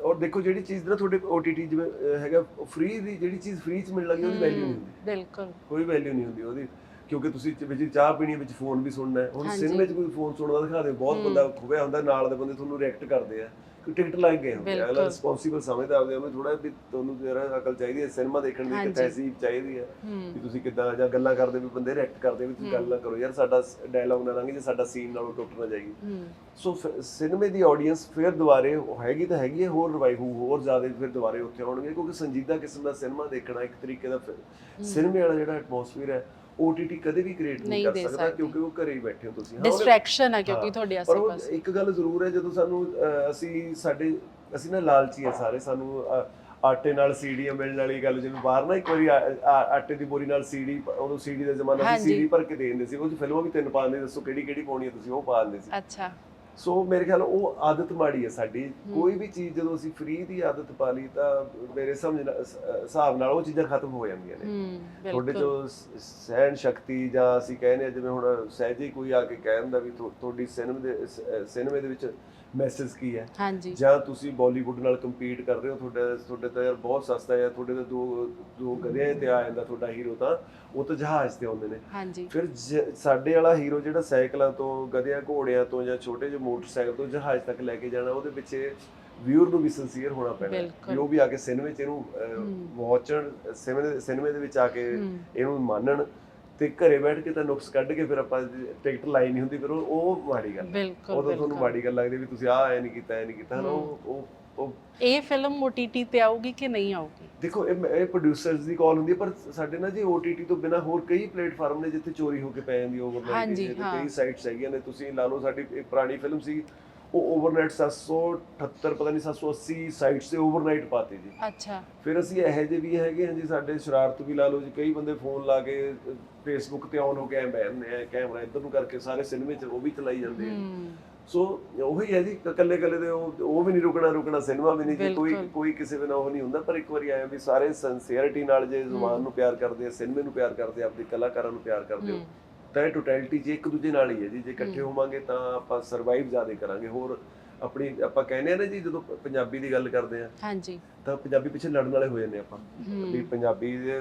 ਔਰ ਦੇਖੋ ਜਿਹੜੀ ਚੀਜ਼ ਨਾ ਤੁਹਾਡੇ OTT ਜਿਵੇਂ ਅਹ, ਹੈਗਾ ਫ੍ਰੀ ਦੀ ਜਿਹੜੀ ਚੀਜ਼ ਫ੍ਰੀ ਚ ਮਿਲਣ ਲੱਗੀ ਉਹਦੀ ਵੈਲਿਊ ਨਹੀਂ ਹੁੰਦੀ। ਬਿਲਕੁਲ। ਕੋਈ ਵੈਲਿਊ ਨਹੀਂ ਹੁੰਦੀ ਉਹਦੀ। ਕਿਉਂਕਿ ਤੁਸੀਂ ਚ- ਵਿੱਚ ਚਾਹ ਪੀਣੀ ਹੈ, ਵਿੱਚ ਫੋਨ ਵੀ ਸੁਣਨਾ ਹੈ। ਹੁਣ ਹਾਂਜੀ। ਸਿਨੇਮੇ 'ਚ ਕੋਈ ਫੋਨ ਸੁਣਦਾ ਦਿਖਾ ਦੇ ਬਹੁਤ। ਬੰਦਾ ਖੁਬਿਆ ਹੁੰਦਾ ਨਾਲ ਦੇ ਬੰਦੇ ਤੁਹਾਨੂੰ ਰਿਐਕਟ ਕਰਦੇ ਆ। ਟਿਕਟ ਲੱਗ ਗਏ ਹੁੰਦੇ ਆ। ਅਗਲਾ। ਰਿਸਪੌਂਸੀਬਲ ਸਮਝਦਾ ਆਪਦੇ ਉਹਨੂੰ ਥੋੜਾ ਵੀ ਤੁਹਾਨੂੰ ਜਰਾ ਅਕਲ ਚਾਹੀਦੀ ਹੈ ਸਿਨੇਮਾ ਦੇਖਣ ਦੀ ਇੱਕ। ਤਹਿਸੀਬ ਚਾਹੀਦੀ ਹੈ ਹੂੰ। ਵੀ ਤੁਸੀਂ ਕਿੱਦਾਂ ਜਾਂ ਗੱਲਾਂ ਕਰਦੇ ਵੀ ਬੰਦੇ ਰਿਐਕਟ ਕਰਦੇ ਵੀ ਤੁਸੀਂ ਗੱਲ ਨਾ ਕਰੋ। ਯਾਰ ਸਾਡਾ ਡਾਇਲੌਗ ਨਾ ਲੰਘੇ ਜੇ ਸਾਡਾ ਸੀਨ ਨਾਲੋਂ ਟੁੱਟ ਨਾ ਜਾਈਏ। ਹੂੰ। ਸੋ ਸਿਨੇਮੇ ਦੀ ਆਡੀਅנס ਫਿਰ ਦੁਬਾਰੇ ਹੈਗੀ ਤਾਂ ਹੈਗੀ ਹੈ ਹੋਰ ਰਿਵਾਈਵ ਹੋਰ ਜ਼ਿਆਦਾ ਫਿਰ ਦੁਬਾਰੇ ਉੱਥੇ ਆਉਣਗੇ ਕਿਉਂਕਿ ਸੰਜੀਦਾ ਕਿਸਮ ਦਾ ਸਿਨੇਮਾ ਦੇਖਣਾ ਇੱਕ ਤਰੀਕੇ ਦਾ ਸਿਨੇਮੇ ਵਾਲਾ ਜਿਹੜਾ ਐਟਮੋਸਫੀਅਰ ਹੈ OTT ਕਦੇ ਵੀ ਕ੍ਰੀਏਟ ਨਹੀਂ ਨਹੀਂ ਕਰ ਦੇ ਸਕਦਾ ਸਕਦੀ। ਕਿਉਂਕਿ ਉਹ ਘਰੇ ਹੀ ਬੈਠੇ ਹੋ ਤੁਸੀਂ ਹਾਂ, ਉਹਨੇ- ਡਿਸਟਰੈਕਸ਼ਨ ਹੈ ਕਿਉਂਕਿ ਹਾਂ, ਤੁਹਾਡੇ ਪਰ ਉਹ ਆਸ-ਪਾਸ ਇੱਕ ਗੱਲ ਜ਼ਰੂਰ ਹੈ ਜਦੋਂ ਸਾਨੂੰ ਅਹ, ਅਸੀਂ ਸਾਡੇ ਅਸੀਂ ਨਾ ਲਾਲਚੀ ਆ ਸਾਰੇ ਸਾਨੂੰ ਅਹ, ਆਟੇ ਨਾਲ ਸੀੜੀਆਂ ਮਿਲਣ ਵਾਲੀ ਗੱਲ ਜਿਵੇਂ ਬਾਹਰ ਨਾ ਇੱਕ ਵਾਰੀ ਆ- ਆ- ਆਟੇ ਦੀ ਬੋਰੀ ਨਾਲ ਸੀੜੀ ਉਦੋਂ ਸੀੜੀ ਦਾ ਜ਼ਮਾਨਾ ਸੀ ਹਾਂਜੀ। ਸੀੜੀ ਭਰ ਕੇ ਦੇ ਦਿੰਦੇ ਸੀ ਉਹ 'ਚ ਫਿਲਮਾਂ ਵੀ ਤਿੰਨ ਪਾ ਦਿੰਦੇ ਦੱਸੋ ਕਿਹੜੀ ਕਿਹੜੀ ਪਾਉਣੀ ਹੈ ਤੁਸੀਂ ਉਹ ਪਾ ਦਿੰਦੇ ਸੀ ਅੱਛਾ ਸੋ ਮੇਰੇ ਖਿਆਲ ਉਹ ਆਦਤ ਮਾੜੀ ਹੈ ਸਾਡੀ। ਕੋਈ ਵੀ ਚੀਜ਼ ਜਦੋਂ ਅਸੀਂ ਫ੍ਰੀ ਦੀ ਆਦਤ ਪਾ ਲਈ ਤਾਂ ਮੇਰੇ ਸਮਝ ਹਿਸਾਬ ਨਾਲ ਉਹ ਚੀਜ਼ਾਂ ਖਤਮ ਹੋ ਜਾਂਦੀਆਂ ਨੇ। ਤੁਹਾਡੇ ਜੋ ਸਹਿਣ ਸ਼ਕਤੀ ਜਾਂ ਅਸੀਂ ਕਹਿੰਦੇ ਜਿਵੇਂ ਹੁਣ ਸਹਿਜੇ ਕੋਈ ਆ ਕੇ ਕਹਿ ਦਿੰਦਾ ਵੀ ਤੁਹਾਡੀ ਸਿਨੇਮੇ ਦੇ ਸਿਨੇਮੇ ਦੇ ਵਿੱਚ ਮੈਸੇਜ ਕੀ ਹੈ ਹਾਂਜੀ ਜਾਂ ਤੁਸੀਂ ਬਾਲੀਵੁੱਡ ਨਾਲ ਕੰਪੀਟ ਕਰ ਰਹੇ ਹੋ ਤੁਹਾਡਾ ਤੁਹਾਡੇ ਤਾਂ ਯਾਰ ਬਹੁਤ ਸਸਤਾ ਹੈ ਤੁਹਾਡੇ ਤਾਂ ਦੋ ਦੋ ਗਧਿਆਂ ਤੇ ਆ ਜਾਂਦਾ ਤੁਹਾਡਾ ਹੀਰੋ ਤਾਂ ਉਹ ਤਾਂ ਜਹਾਜ਼ ਤੇ ਆਉਂਦੇ ਨੇ ਹਾਂਜੀ ਫਿਰ ਸਾਡੇ ਵਾਲਾ ਹੀਰੋ ਜਿਹੜਾ ਸਾਈਕਲਾਂ ਤੋਂ ਗਧਿਆਂ ਘੋੜਿਆਂ ਤੋਂ ਜਾਂ ਛੋਟੇ ਜਿਹੇ ਮੋਟਰਸਾਈਕਲ ਤੋਂ ਜਹਾਜ਼ ਤੱਕ ਲੈ ਕੇ ਜਾਣਾ ਉਹਦੇ ਪਿੱਛੇ ਵਿਊਅਰ ਨੂੰ ਵੀ ਸਿੰਸੀਅਰ ਹੋਣਾ ਪੈਣਾ। ਬਿਲਕੁਲ। ਵੀ ਉਹ ਵੀ ਆ ਕੇ ਸਿਨੇਮੇ 'ਚ ਇਹਨੂੰ। ਵਾਚਣ ਸਿਨੇਮੇ ਦੇ ਵਿੱਚ ਆ ਕੇ ਇਹਨੂੰ ਮੰਨਣ ਤੇ ਘਰੇ ਬੈਠ ਕੇ ਤਾਂ ਨੁਕਸ ਕੱਢ ਕੇ ਫਿਰ ਆਪਾਂ ਟਿਕਟ ਲਾਈ ਨਹੀਂ ਹੁੰਦੀ ਫਿਰ ਉਹ ਉਹ ਮਾੜੀ ਗੱਲ। ਬਿਲਕੁਲ ਉਦੋਂ ਤੁਹਾਨੂੰ ਮਾੜੀ ਗੱਲ ਲੱਗਦੀ ਵੀ ਤੁਸੀਂ ਆਹ ਐ ਨਹੀਂ ਕੀਤਾ ਐ ਨਹੀਂ ਕੀਤਾ ਹਨਾ ਉਹ ਉਹ ਉਹ ਇਹ ਫਿਲਮ OTT ਤੇ ਆਊਗੀ ਕਿ ਨਹੀਂ ਆਊਗੀ ਦੇਖੋ ਇਹ ਇਹ ਪ੍ਰੋਡਿਊਸਰਸ ਦੀ ਕਾਲ ਹੁੰਦੀ ਹੈ ਪਰ ਸਾਡੇ ਨਾਲ ਜੀ OTT ਤੋਂ ਬਿਨਾ ਹੋਰ ਕਈ ਪਲੇਟਫਾਰਮ ਨੇ ਜਿੱਥੇ ਚੋਰੀ ਹੋ ਕੇ ਪੈ ਜਾਂਦੀ ਓਵਰਨਾਈਟ। ਕਈ ਸਾਈਟਸ ਹੈਗੀਆਂ ਨੇ ਤੁਸੀਂ ਲਾ ਲਓ ਸਾਡੀ ਪੁਰਾਣੀ ਫਿਲਮ ਸੀ ਉਹ ਓਵਰਨਾਈਟ 778 ਪਤਾ ਨਹੀਂ 780 ਸਾਈਟਸ ਤੇ ਓਵਰਨਾਈਟ ਪਾਤੀ ਜੀ। ਅੱਛਾ। ਫਿਰ ਅਸੀਂ ਇਹੋ ਜਿਹੇ ਵੀ ਹੈਗੇ ਹਾਂ ਜੀ ਸਾਡੇ ਸ਼ਰਾਰਤ ਵੀ ਲਾ ਲਓ ਜੀ ਕਈ ਬੰਦੇ ਫੋਨ ਲਾ ਕੇ ਫੇਸਬੁੱਕ ਤੇ ਆਨ ਹੋ ਕੇ ਐ ਕੈਮਰਾ ਇੱਧਰ ਨੂੰ ਕਰਕੇ ਸਾਰੇ ਸਿਨੇਮੇ 'ਚ ਉਹ ਵੀ ਚਲਾਈ ਜਾਂਦੇ ਆ। ਸੋ ਉਹੀ ਹੈ ਜੀ ਇਕੱਲੇ ਇਕੱਲੇ ਦੇ ਉਹ ਵੀ ਨਹੀਂ ਰੁਕਣਾ ਰੁਕਣਾ ਸਿਨੇਮਾ ਵੀ ਨਹੀਂ ਜੀ ਕੋਈ। ਕੋਈ ਕਿਸੇ ਬਿਨਾਂ ਉਹ ਨਹੀਂ ਹੁੰਦਾ ਪਰ ਇੱਕ ਵਾਰੀ ਆਇਆ ਵੀ ਸਾਰੇ ਸਿੰਸੀਅਰਿਟੀ ਨਾਲ ਜੇ ਜ਼ੁਬਾਨ ਨੂੰ ਪਿਆਰ ਕਰਦੇ ਆ ਸਿਨੇਮੇ ਨੂੰ ਪਿਆਰ ਕਰਦੇ ਆ ਆਪਣੇ ਕਲਾਕਾਰਾਂ ਨੂੰ ਪਿਆਰ ਕਰਦੇ ਹੂੰ। ਤਾਂ ਇਹ ਟੋਟੈਲਿਟੀ ਜੇ ਇੱਕ ਦੂਜੇ ਨਾਲ ਹੀ ਹੈ ਜੀ ਜੇ ਇਕੱਠੇ। ਹੋਵਾਂਗੇ ਤਾਂ ਆਪਾਂ ਸਰਵਾਈਵ ਜ਼ਿਆਦਾ ਕਰਾਂਗੇ ਹੋਰ ਆਪਣੀ ਆਪਾਂ ਕਹਿੰਦੇ ਆ ਨਾ ਜੀ ਜਦੋਂ ਪੰਜਾਬੀ ਦੀ ਗੱਲ ਕਰਦੇ ਆ ਹਾਂਜੀ ਤਾਂ ਪੰਜਾਬੀ ਪਿੱਛੇ ਲੜਨ ਵਾਲੇ ਹੋ ਜਾਂਦੇ ਆਪਾਂ ਵੀ ਪੰਜਾਬੀ ਦੇ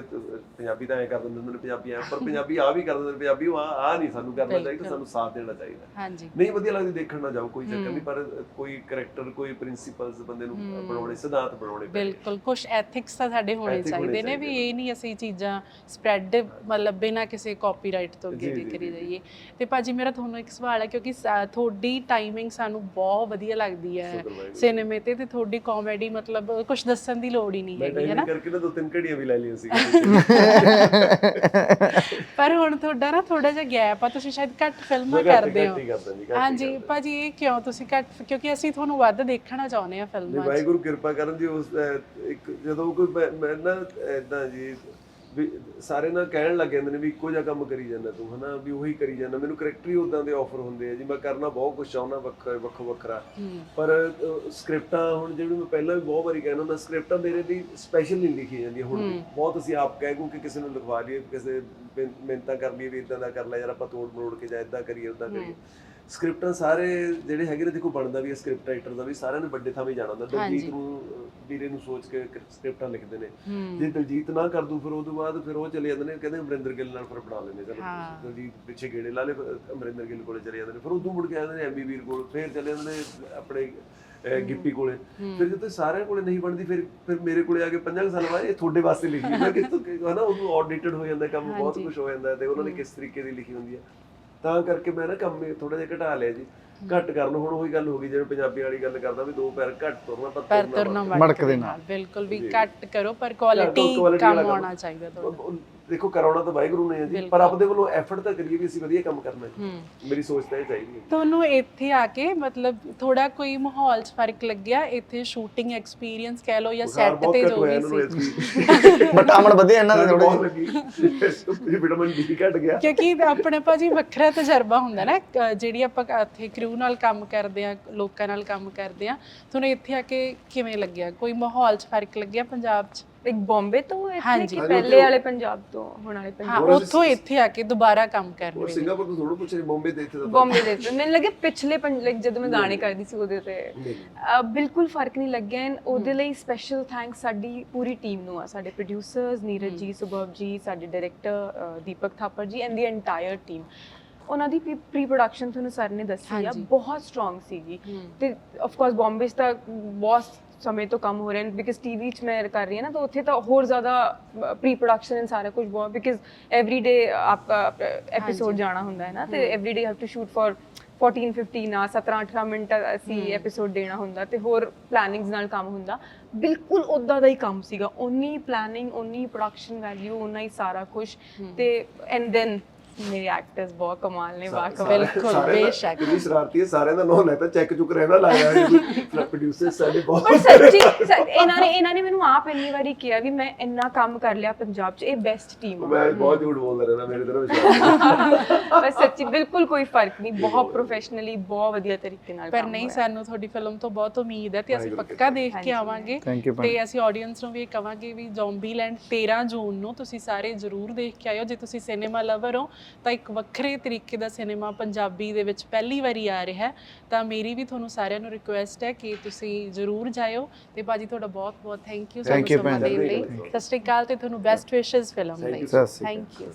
ਪੰਜਾਬੀ ਤਾਂ ਐ ਕਰ ਦਿੰਦੇ ਨੇ ਪੰਜਾਬੀ ਐ ਪਰ ਪੰਜਾਬੀ ਆ ਵੀ ਕਰ ਦਿੰਦੇ ਪੰਜਾਬੀ ਉਹ ਆ ਆ ਨਹੀਂ ਸਾਨੂੰ ਕਰਨਾ ਚਾਹੀਦਾ। ਸਾਨੂੰ ਸਾਥ ਦੇਣਾ ਚਾਹੀਦਾ ਨਹੀਂ ਵਧੀਆ ਲੱਗਦੀ ਦੇਖਣ ਨਾ ਜਾਓ ਕੋਈ ਚੱਕਰ। ਨਹੀਂ ਪਰ ਕੋਈ ਕੈਰੈਕਟਰ ਕੋਈ ਪ੍ਰਿੰਸੀਪਲਸ ਬੰਦੇ ਨੂੰ। ਬਣਾਉਣੇ ਸਿਧਾਂਤ ਬਣਾਉਣੇ ਬਿਲਕੁਲ ਕੁਝ ਐਥਿਕਸ ਤਾਂ ਸਾਡੇ ਹੋਣੇ ਚਾਹੀਦੇ ਨੇ ਵੀ ਇਹ ਨਹੀਂ ਅਸੀਂ ਚੀਜ਼ਾਂ ਸਪਰੈਡ ਮਤਲਬ ਬਿਨਾਂ ਕਿਸੇ ਕਾਪੀਰਾਈਟ ਤੋਂ ਅੱਗੇ ਜੀ, ਕਰੀ ਜਾਈਏ ਤੇ ਭਾਜੀ ਮੇਰਾ ਤੁਹਾਨੂੰ ਇੱਕ ਸਵਾਲ ਹੈ ਕਿਉਂਕਿ ਤੁਹਾਡੀ ਟਾਈਮਿੰਗ ਸਾਨੂੰ ਬਹੁਤ ਵਧੀਆ ਲੱਗਦੀ ਹੈ। ਸਿਨੇਮੇ ਤੇ ਤੇ ਤੁਹਾਡੀ ਕਾਮੇਡੀ ਮਤਲਬ ਕੁਝ ਦੱਸਣ ਦੀ ਲੋੜ ਹੀ ਨਹੀਂ ਹੈਗੀ ਹੈ ਨਾ ਕਰਕੇ ਨਾ ਦੋ ਤਿੰਨ ਘੜੀਆਂ ਵੀ ਲੈ ਲਈਆਂ ਸੀ। ਪਰ ਹੁਣ ਤੁਹਾਡਾ ਨਾ ਥੋੜਾ ਜਿਹਾ ਗੈਪ ਆ ਤੁਸੀਂ ਸ਼ਾਇਦ ਘੱਟ ਫਿਲਮਾਂ ਕਰਦੇ ਹੀ। ਹਾਂਜੀ। ਭਾਜੀ ਇਹ ਕਿਉਂ ਤੁਸੀਂ ਘੱਟ ਕਿਉਂਕਿ ਅਸੀਂ ਤੁਹਾਨੂੰ ਵੱਧ ਦੇਖਣਾ ਚਾਹੁੰਦੇ ਆ ਫਿਲਮਾਂ 'ਚ। ਵਾਹਿਗੁਰੂ ਕਿਰਪਾ ਕਰਨ ਜੀ ਉਸ ਇੱਕ ਜਦੋਂ ਕੋਈ ਮੈਂ ਨਾ ਇਦਾਂ ਜੀ ਵੀ ਸਾਰੇ ਨਾ ਕਹਿਣ ਲੱਗ ਜਾਂਦੇ ਨੇ ਵੀ ਇੱਕੋ ਜਿਹਾ ਕੰਮ ਕਰੀ ਜਾਂਦਾ ਤੂੰ ਹਨਾ? ਵੀ ਉਹੀ ਕਰੀ ਜਾਂਦਾ। ਮੈਨੂੰ ਕਰੈਕਟਰ ਹੀ ਉਦਾਂ ਦੇ ਆਫਰ ਹੁੰਦੇ ਆ ਜੀ। ਮੈਂ ਕਰਨਾ ਬਹੁਤ ਕੁਝ ਚਾਹੁੰਦਾ ਵੱਖ ਵੱਖੋ ਵੱਖਰਾ। ਪਰ ਸਕ੍ਰਿਪਟਾਂ ਹੁਣ ਜਿਹੜੀ ਮੈਂ ਪਹਿਲਾਂ ਵੀ ਬਹੁਤ ਵਾਰੀ ਕਹਿਣਾ ਹੁੰਦਾ ਸਕ੍ਰਿਪਟਾਂ ਮੇਰੇ ਲਈ ਸਪੈਸ਼ਲ ਨਹੀਂ ਲਿਖੀ ਜਾਂਦੀਆਂ ਹੁਣ। ਬਹੁਤ ਅਸੀਂ ਆਪ ਕਹਿ ਕੂ ਕਿ ਕਿਸੇ ਨੂੰ ਲਿਖਵਾ ਲਈਏ ਕਿਸੇ ਮਿਹਨਤਾਂ ਕਰ ਲਈਏ ਵੀ ਇਦਾਂ ਦਾ ਕਰ ਲੈ ਯਾਰ ਆਪਾਂ ਤੋੜ ਮਰੋੜ ਕੇ ਜਾਂ ਇਦਾਂ ਕਰੀਏ ਉਦਾਂ ਕਰੀਏ। ਸਕ੍ਰਿਪਟਾਂ ਸਾਰੇ ਜਿਹੜੇ ਹੈਗੇ ਨੇ ਦੇਖੋ ਬਣਦਾ ਵੀ ਹੈ ਸਕ੍ਰਿਪਟ ਰਾਈਟਰ ਦਾ ਵੀ ਸਾਰਿਆਂ ਨੇ ਵੱਡੇ ਥਾਵੇਂ ਜਾਣਾ ਹੁੰਦਾ। ਦਲਜੀਤ ਨੂੰ ਵੀਰੇ ਨੂੰ ਸੋਚ ਕੇ ਸਕ੍ਰਿਪਟਾਂ ਲਿਖਦੇ ਨੇ। ਜੇ ਦਲਜੀਤ ਨਾ ਕਰ ਦੂ ਫਿਰ ਉਹਦੋਂ ਬਾਅਦ ਫਿਰ ਉਹ ਚਲੇ ਜਾਂਦੇ ਨੇ ਕਹਿੰਦੇ ਅਮਰਿੰਦਰ ਗਿੱਲ ਨਾਲ ਫਿਰ ਬਣਾ ਲੈਂਦੇ ਚਲੋ। ਦਲਜੀਤ ਪਿੱਛੇ ਗੇੜੇ ਲਾ ਲੇ ਅਮਰਿੰਦਰ ਗਿੱਲ ਕੋਲੇ ਚਲੇ ਜਾਂਦੇ ਨੇ। ਫਿਰ ਉਦੋਂ ਮੁੜ ਕੇ ਆਉਂਦੇ ਨੇ ਐਮਬੀ ਵੀਰ ਕੋਲ ਫਿਰ ਚਲੇ ਜਾਂਦੇ ਨੇ ਆਪਣੇ ਗਿੱਪੀ ਕੋਲੇ। ਫਿਰ ਜਦੋਂ ਸਾਰਿਆਂ ਕੋਲੇ ਨਹੀਂ ਬਣਦੀ ਫਿਰ ਫਿਰ ਮੇਰੇ ਕੋਲੇ ਆ ਕੇ 50 ਸਾਲ ਬਾਅਦ ਇਹ ਤੁਹਾਡੇ ਵਾਸਤੇ ਲਿਖੀ। ਹੈ ਕਿ ਹਨਾ ਉਹਨੂੰ ਆਡਿਟਡ ਹੋ ਜਾਂਦਾ ਕੰਮ ਬਹੁਤ। ਕੁਝ ਹੋ ਜਾਂਦਾ ਤੇ ਉਹਨਾਂ ਨੇ ਕਿਸ ਤਰੀਕੇ ਦੀ ਲਿਖੀ ਹੁੰਦੀ ਹੈ। ਤਾਂ ਕਰਕੇ ਮੈਂ ਨਾ ਕੰਮ ਥੋੜਾ ਜਿਹਾ ਘਟਾ ਲਿਆ ਜੀ ਘੱਟ ਕਰ ਲਓ ਹੁਣ ਉਹੀ ਗੱਲ ਹੋ ਗਈ ਜਿਵੇਂ ਪੰਜਾਬੀ ਵਾਲੀ ਗੱਲ ਕਰਦਾ ਵੀ ਦੋ ਪੈਰ ਘੱਟ ਤੁਰਨਾ ਪਰ ਪਰ ਤੁਰਨਾ। ਮੜਕ ਦੇ ਨਾਲ ਬਿਲਕੁਲ ਵੀ। ਕੱਟ ਕਰੋ ਪਰ ਕੁਆਲਿਟੀ ਕੰਮ। ਆਉਣਾ ਚਾਹੀਦਾ ਤੁਹਾਡਾ ਦੇਖੋ ਕਰਾਉਣਾ ਤਾਂ ਵਾਹਿਗੁਰੂ ਨੇ ਹੈ ਜੀ ਪਰ। ਆਪਦੇ ਵੱਲੋਂ ਐਫਰਟ ਤਾਂ ਕਰੀਏ ਵੀ ਅਸੀਂ ਵਧੀਆ ਕੰਮ ਕਰਨਾ ਹੈ। ਮੇਰੀ ਸੋਚ ਤਾਂ ਇਹ ਚਾਹੀਦੀ ਹੈ। ਤੁਹਾਨੂੰ ਇੱਥੇ ਆ ਕੇ ਮਤਲਬ ਥੋੜਾ ਕੋਈ ਮਾਹੌਲ 'ਚ ਫ਼ਰਕ ਲੱਗਿਆ? ਇੱਥੇ ਸ਼ੂਟਿੰਗ ਐਕਸਪੀਰੀਅੰਸ ਕਹਿ ਲਓ ਜਾਂ ਸੈੱਟ ਤੇ ਜੋ ਵੀ ਸੀ। ਵਿਟਾਮਿਨ ਵਧੇ ਇਹਨਾਂ ਦੇ ਥੋੜੇ ਲੱਗੀ ਵਿਟਾਮਿਨ ਡੀ ਘਟ ਗਿਆ। ਕਿਉਂਕਿ ਆਪਣੇ ਭਾਜੀ ਵੱਖਰਾ ਤਜਰਬਾ ਹੁੰਦਾ ਨਾ ਜਿਹੜੀ ਆਪਾਂ ਇੱਥੇ ਕਰੂ ਨਾਲ ਕੰਮ ਕਰਦੇ ਆ ਲੋਕਾਂ ਨਾਲ ਕੰਮ ਕਰਦੇ ਆ ਤੁਹਾਨੂੰ ਇੱਥੇ ਆ ਕੇ ਕਿਵੇਂ ਲੱਗਿਆ? ਕੋਈ ਮਾਹੌਲ 'ਚ ਫ਼ਰਕ ਲੱਗਿਆ ਪੰਜਾਬ 'ਚ? ਇੱਕ ਬੰਬੇ ਤੋਂ ਇੱਥੇ ਹਾਂਜੀ। ਕਿ ਪਹਿਲੇ ਵਾਲੇ ਪੰਜਾਬ ਤੋਂ ਹੁਣ ਵਾਲੇ ਹਾਂ ਪੰਜਾਬ ਹੋਰ ਅਸੀਂ- ਉੱਥੋਂ ਇੱਥੇ ਆ ਕੇ ਦੁਬਾਰਾ ਕੰਮ ਕਰਨ ਉਹ ਵੇਲੇ ਸਿੰਗਾਪੁਰ ਤੋਂ ਥੋੜਾ ਪੁੱਛੇ ਬੰਬੇ ਦੇ ਇੱਥੇ ਦਾ ਬੰਬੇ ਦੇ ਵਿੱਚ। ਮੈਨੂੰ ਲੱਗੇ ਪਿਛਲੇ ਪੰਜ like ਜਦੋਂ ਮੈਂ ਗਾਣੇ ਕਰਦੀ ਸੀ ਉਹਦੇ ਤੇ। ਅਹ ਬਿਲਕੁਲ ਫ਼ਰਕ ਨਹੀਂ ਲੱਗਿਆ ਐਂਡ ਉਹਦੇ ਲਈ ਸਪੈਸ਼ਲ ਥੈਂਕਸ ਸਾਡੀ ਪੂਰੀ ਟੀਮ ਨੂੰ ਆ ਸਾਡੇ ਪ੍ਰੋਡਿਊਸਰਸ ਨੀਰਜ ਜੀ ਸੁਭਵ ਜੀ ਸਾਡੇ ਡਾਇਰੈਕਟਰ ਦੀਪਕ ਥਾਪਰ ਜੀ ਐਂਡ ਦੀ ਐਂਟਾਇਰ ਟੀਮ ਉਹਨਾਂ ਦੀ ਪ੍ਰੀ ਪ੍ਰੋਡਕਸ਼ਨ ਤੁਹਾਨੂੰ ਸਰ ਨੇ ਦੱਸੀ ਆ ਹਾਂਜੀ। ਬਹੁਤ ਸਟਰੋਂਗ ਸੀਗੀ। ਤੇ ਆਫ ਕੋਰਸ ਬੰਬੇ 'ਚ ਤਾਂ ਬਹੁਤ ਸਮੇਂ ਤੋਂ ਕੰਮ ਹੋ ਰਿਹਾ ਬਿਕਾਜ਼ ਟੀਵੀ 'ਚ ਮੈਂ ਕਰ ਰਹੀ ਹਾਂ ਨਾ ਤਾਂ ਉੱਥੇ ਤਾਂ ਹੋਰ ਜ਼ਿਆਦਾ ਪ੍ਰੀ ਪ੍ਰੋਡਕਸ਼ਨ ਐਂਡ ਸਾਰਾ ਕੁਝ ਬਹੁਤ ਬਿਕਾਜ਼ ਐਵਰੀ ਡੇ ਆਪਕਾ ਐਪੀਸੋਡ। ਜਾਣਾ ਹੁੰਦਾ ਹੈ ਨਾ ਤੇ every day have to shoot for 14 15 ਆ 17 18 ਮਿੰਟ ਅਸੀਂ ਐਪੀਸੋਡ ਦੇਣਾ ਹੁੰਦਾ ਤੇ ਹੋਰ ਪਲੈਨਿੰਗਸ ਨਾਲ ਕੰਮ ਹੁੰਦਾ। ਬਿਲਕੁਲ ਉਦਾਂ ਦਾ ਹੀ ਕੰਮ ਸੀਗਾ ਓਨੀ ਪਲੈਨਿੰਗ ਓਨੀ ਪ੍ਰੋਡਕਸ਼ਨ ਵੈਲਿਊ ਓਨਾ ਹੀ ਸਾਰਾ ਕੁਝ ਤੇ ਐਂਡ ਦੈਨ ਮੇਰੇ ਐਕਟਰਸ ਬਹੁਤ ਕਮਾਲ ਨੇ ਵਾਕਈ ਬਿਲਕੁਲ, ਬੇਸ਼ੱਕ। ਕਿੰਨੀ ਸ਼ਰਾਰਤੀ ਹੈ ਸਾਰਿਆਂ ਦਾ ਨਾਮ ਲੈਤਾ ਚੈੱਕ ਚੁੱਕ ਰਹਿਣਾ ਲਾਇਆ ਹੈ ਪ੍ਰੋਡਿਊਸਰ ਸਾਡੇ ਬਹੁਤ ਪਰ ਸੱਚੀ ਸ- ਇਹਨਾਂ ਨੇ ਇਹਨਾਂ ਨੇ ਮੈਨੂੰ ਆਪ ਇੰਨੀ ਵਾਰੀ ਕਿਹਾ ਵੀ ਮੈਂ ਇੰਨਾ ਕੰਮ ਕਰ ਲਿਆ ਪੰਜਾਬ 'ਚ ਇਹ ਬੈਸਟ ਟੀਮ ਆ ਮੈਂ ਬਹੁਤ ਝੂਠ ਬੋਲਦਾ ਰਹਿਣਾ ਮੇਰੇ ਤੇ ਵਿਸ਼ਵਾਸ ਪਰ ਸੱਚੀ ਬਿਲਕੁਲ ਕੋਈ ਫ਼ਰਕ ਨਹੀਂ ਬਹੁਤ ਪ੍ਰੋਫੈਸ਼ਨਲੀ ਬਹੁਤ ਵਧੀਆ ਤਰੀਕੇ ਨਾਲ ਪਰ ਨਹੀਂ। ਸਾਨੂੰ ਤੁਹਾਡੀ ਫਿਲਮ ਤੋਂ ਬਹੁਤ ਉਮੀਦ ਹੈ ਤੇ ਅਸੀਂ ਪੱਕਾ ਦੇਖ ਕੇ। ਆਵਾਂਗੇ ਤੇ ਅਸੀਂ ਆਡੀਅנס ਨੂੰ ਵੀ ਇਹ ਕਵਾਂਗੇ ਵੀ ਜ਼ੋਂਬੀਲੈਂਡ 13 ਜੂਨ ਨੂੰ ਤੁਸੀਂ ਸਾਰੇ ਜ਼ਰੂਰ ਦੇਖ ਕੇ ਆਇਓ ਜੇ ਤੁਸੀਂ ਸਿਨੇਮਾ ਲਵਰ ਹੋ ਤਾਂ ਇੱਕ ਵੱਖਰੇ ਤਰੀਕੇ ਦਾ ਸਿਨੇਮਾ ਪੰਜਾਬੀ ਦੇ ਵਿੱਚ ਪਹਿਲੀ ਵਾਰੀ ਆ ਰਿਹਾ ਹੈ ਤਾਂ ਮੇਰੀ ਵੀ ਤੁਹਾਨੂੰ ਸਾਰਿਆਂ ਨੂੰ ਰਿਕੁਐਸਟ ਹੈ ਕਿ ਤੁਸੀਂ ਜ਼ਰੂਰ ਜਾਇਓ ਤੇ ਬਾਜੀ ਤੁਹਾਡਾ ਬਹੁਤ ਬਹੁਤ ਥੈਂਕ ਯੂ Thank you, ਸਮਾਂ। ਦੇਣ ਲਈ. ਸਤਿ ਸ਼੍ਰੀ ਅਕਾਲ ਤੇ ਤੁਹਾਨੂੰ ਬੈਸਟ ਵਿਸ਼ੇਸ ਫਿਲਮ ਲਈ। Thank you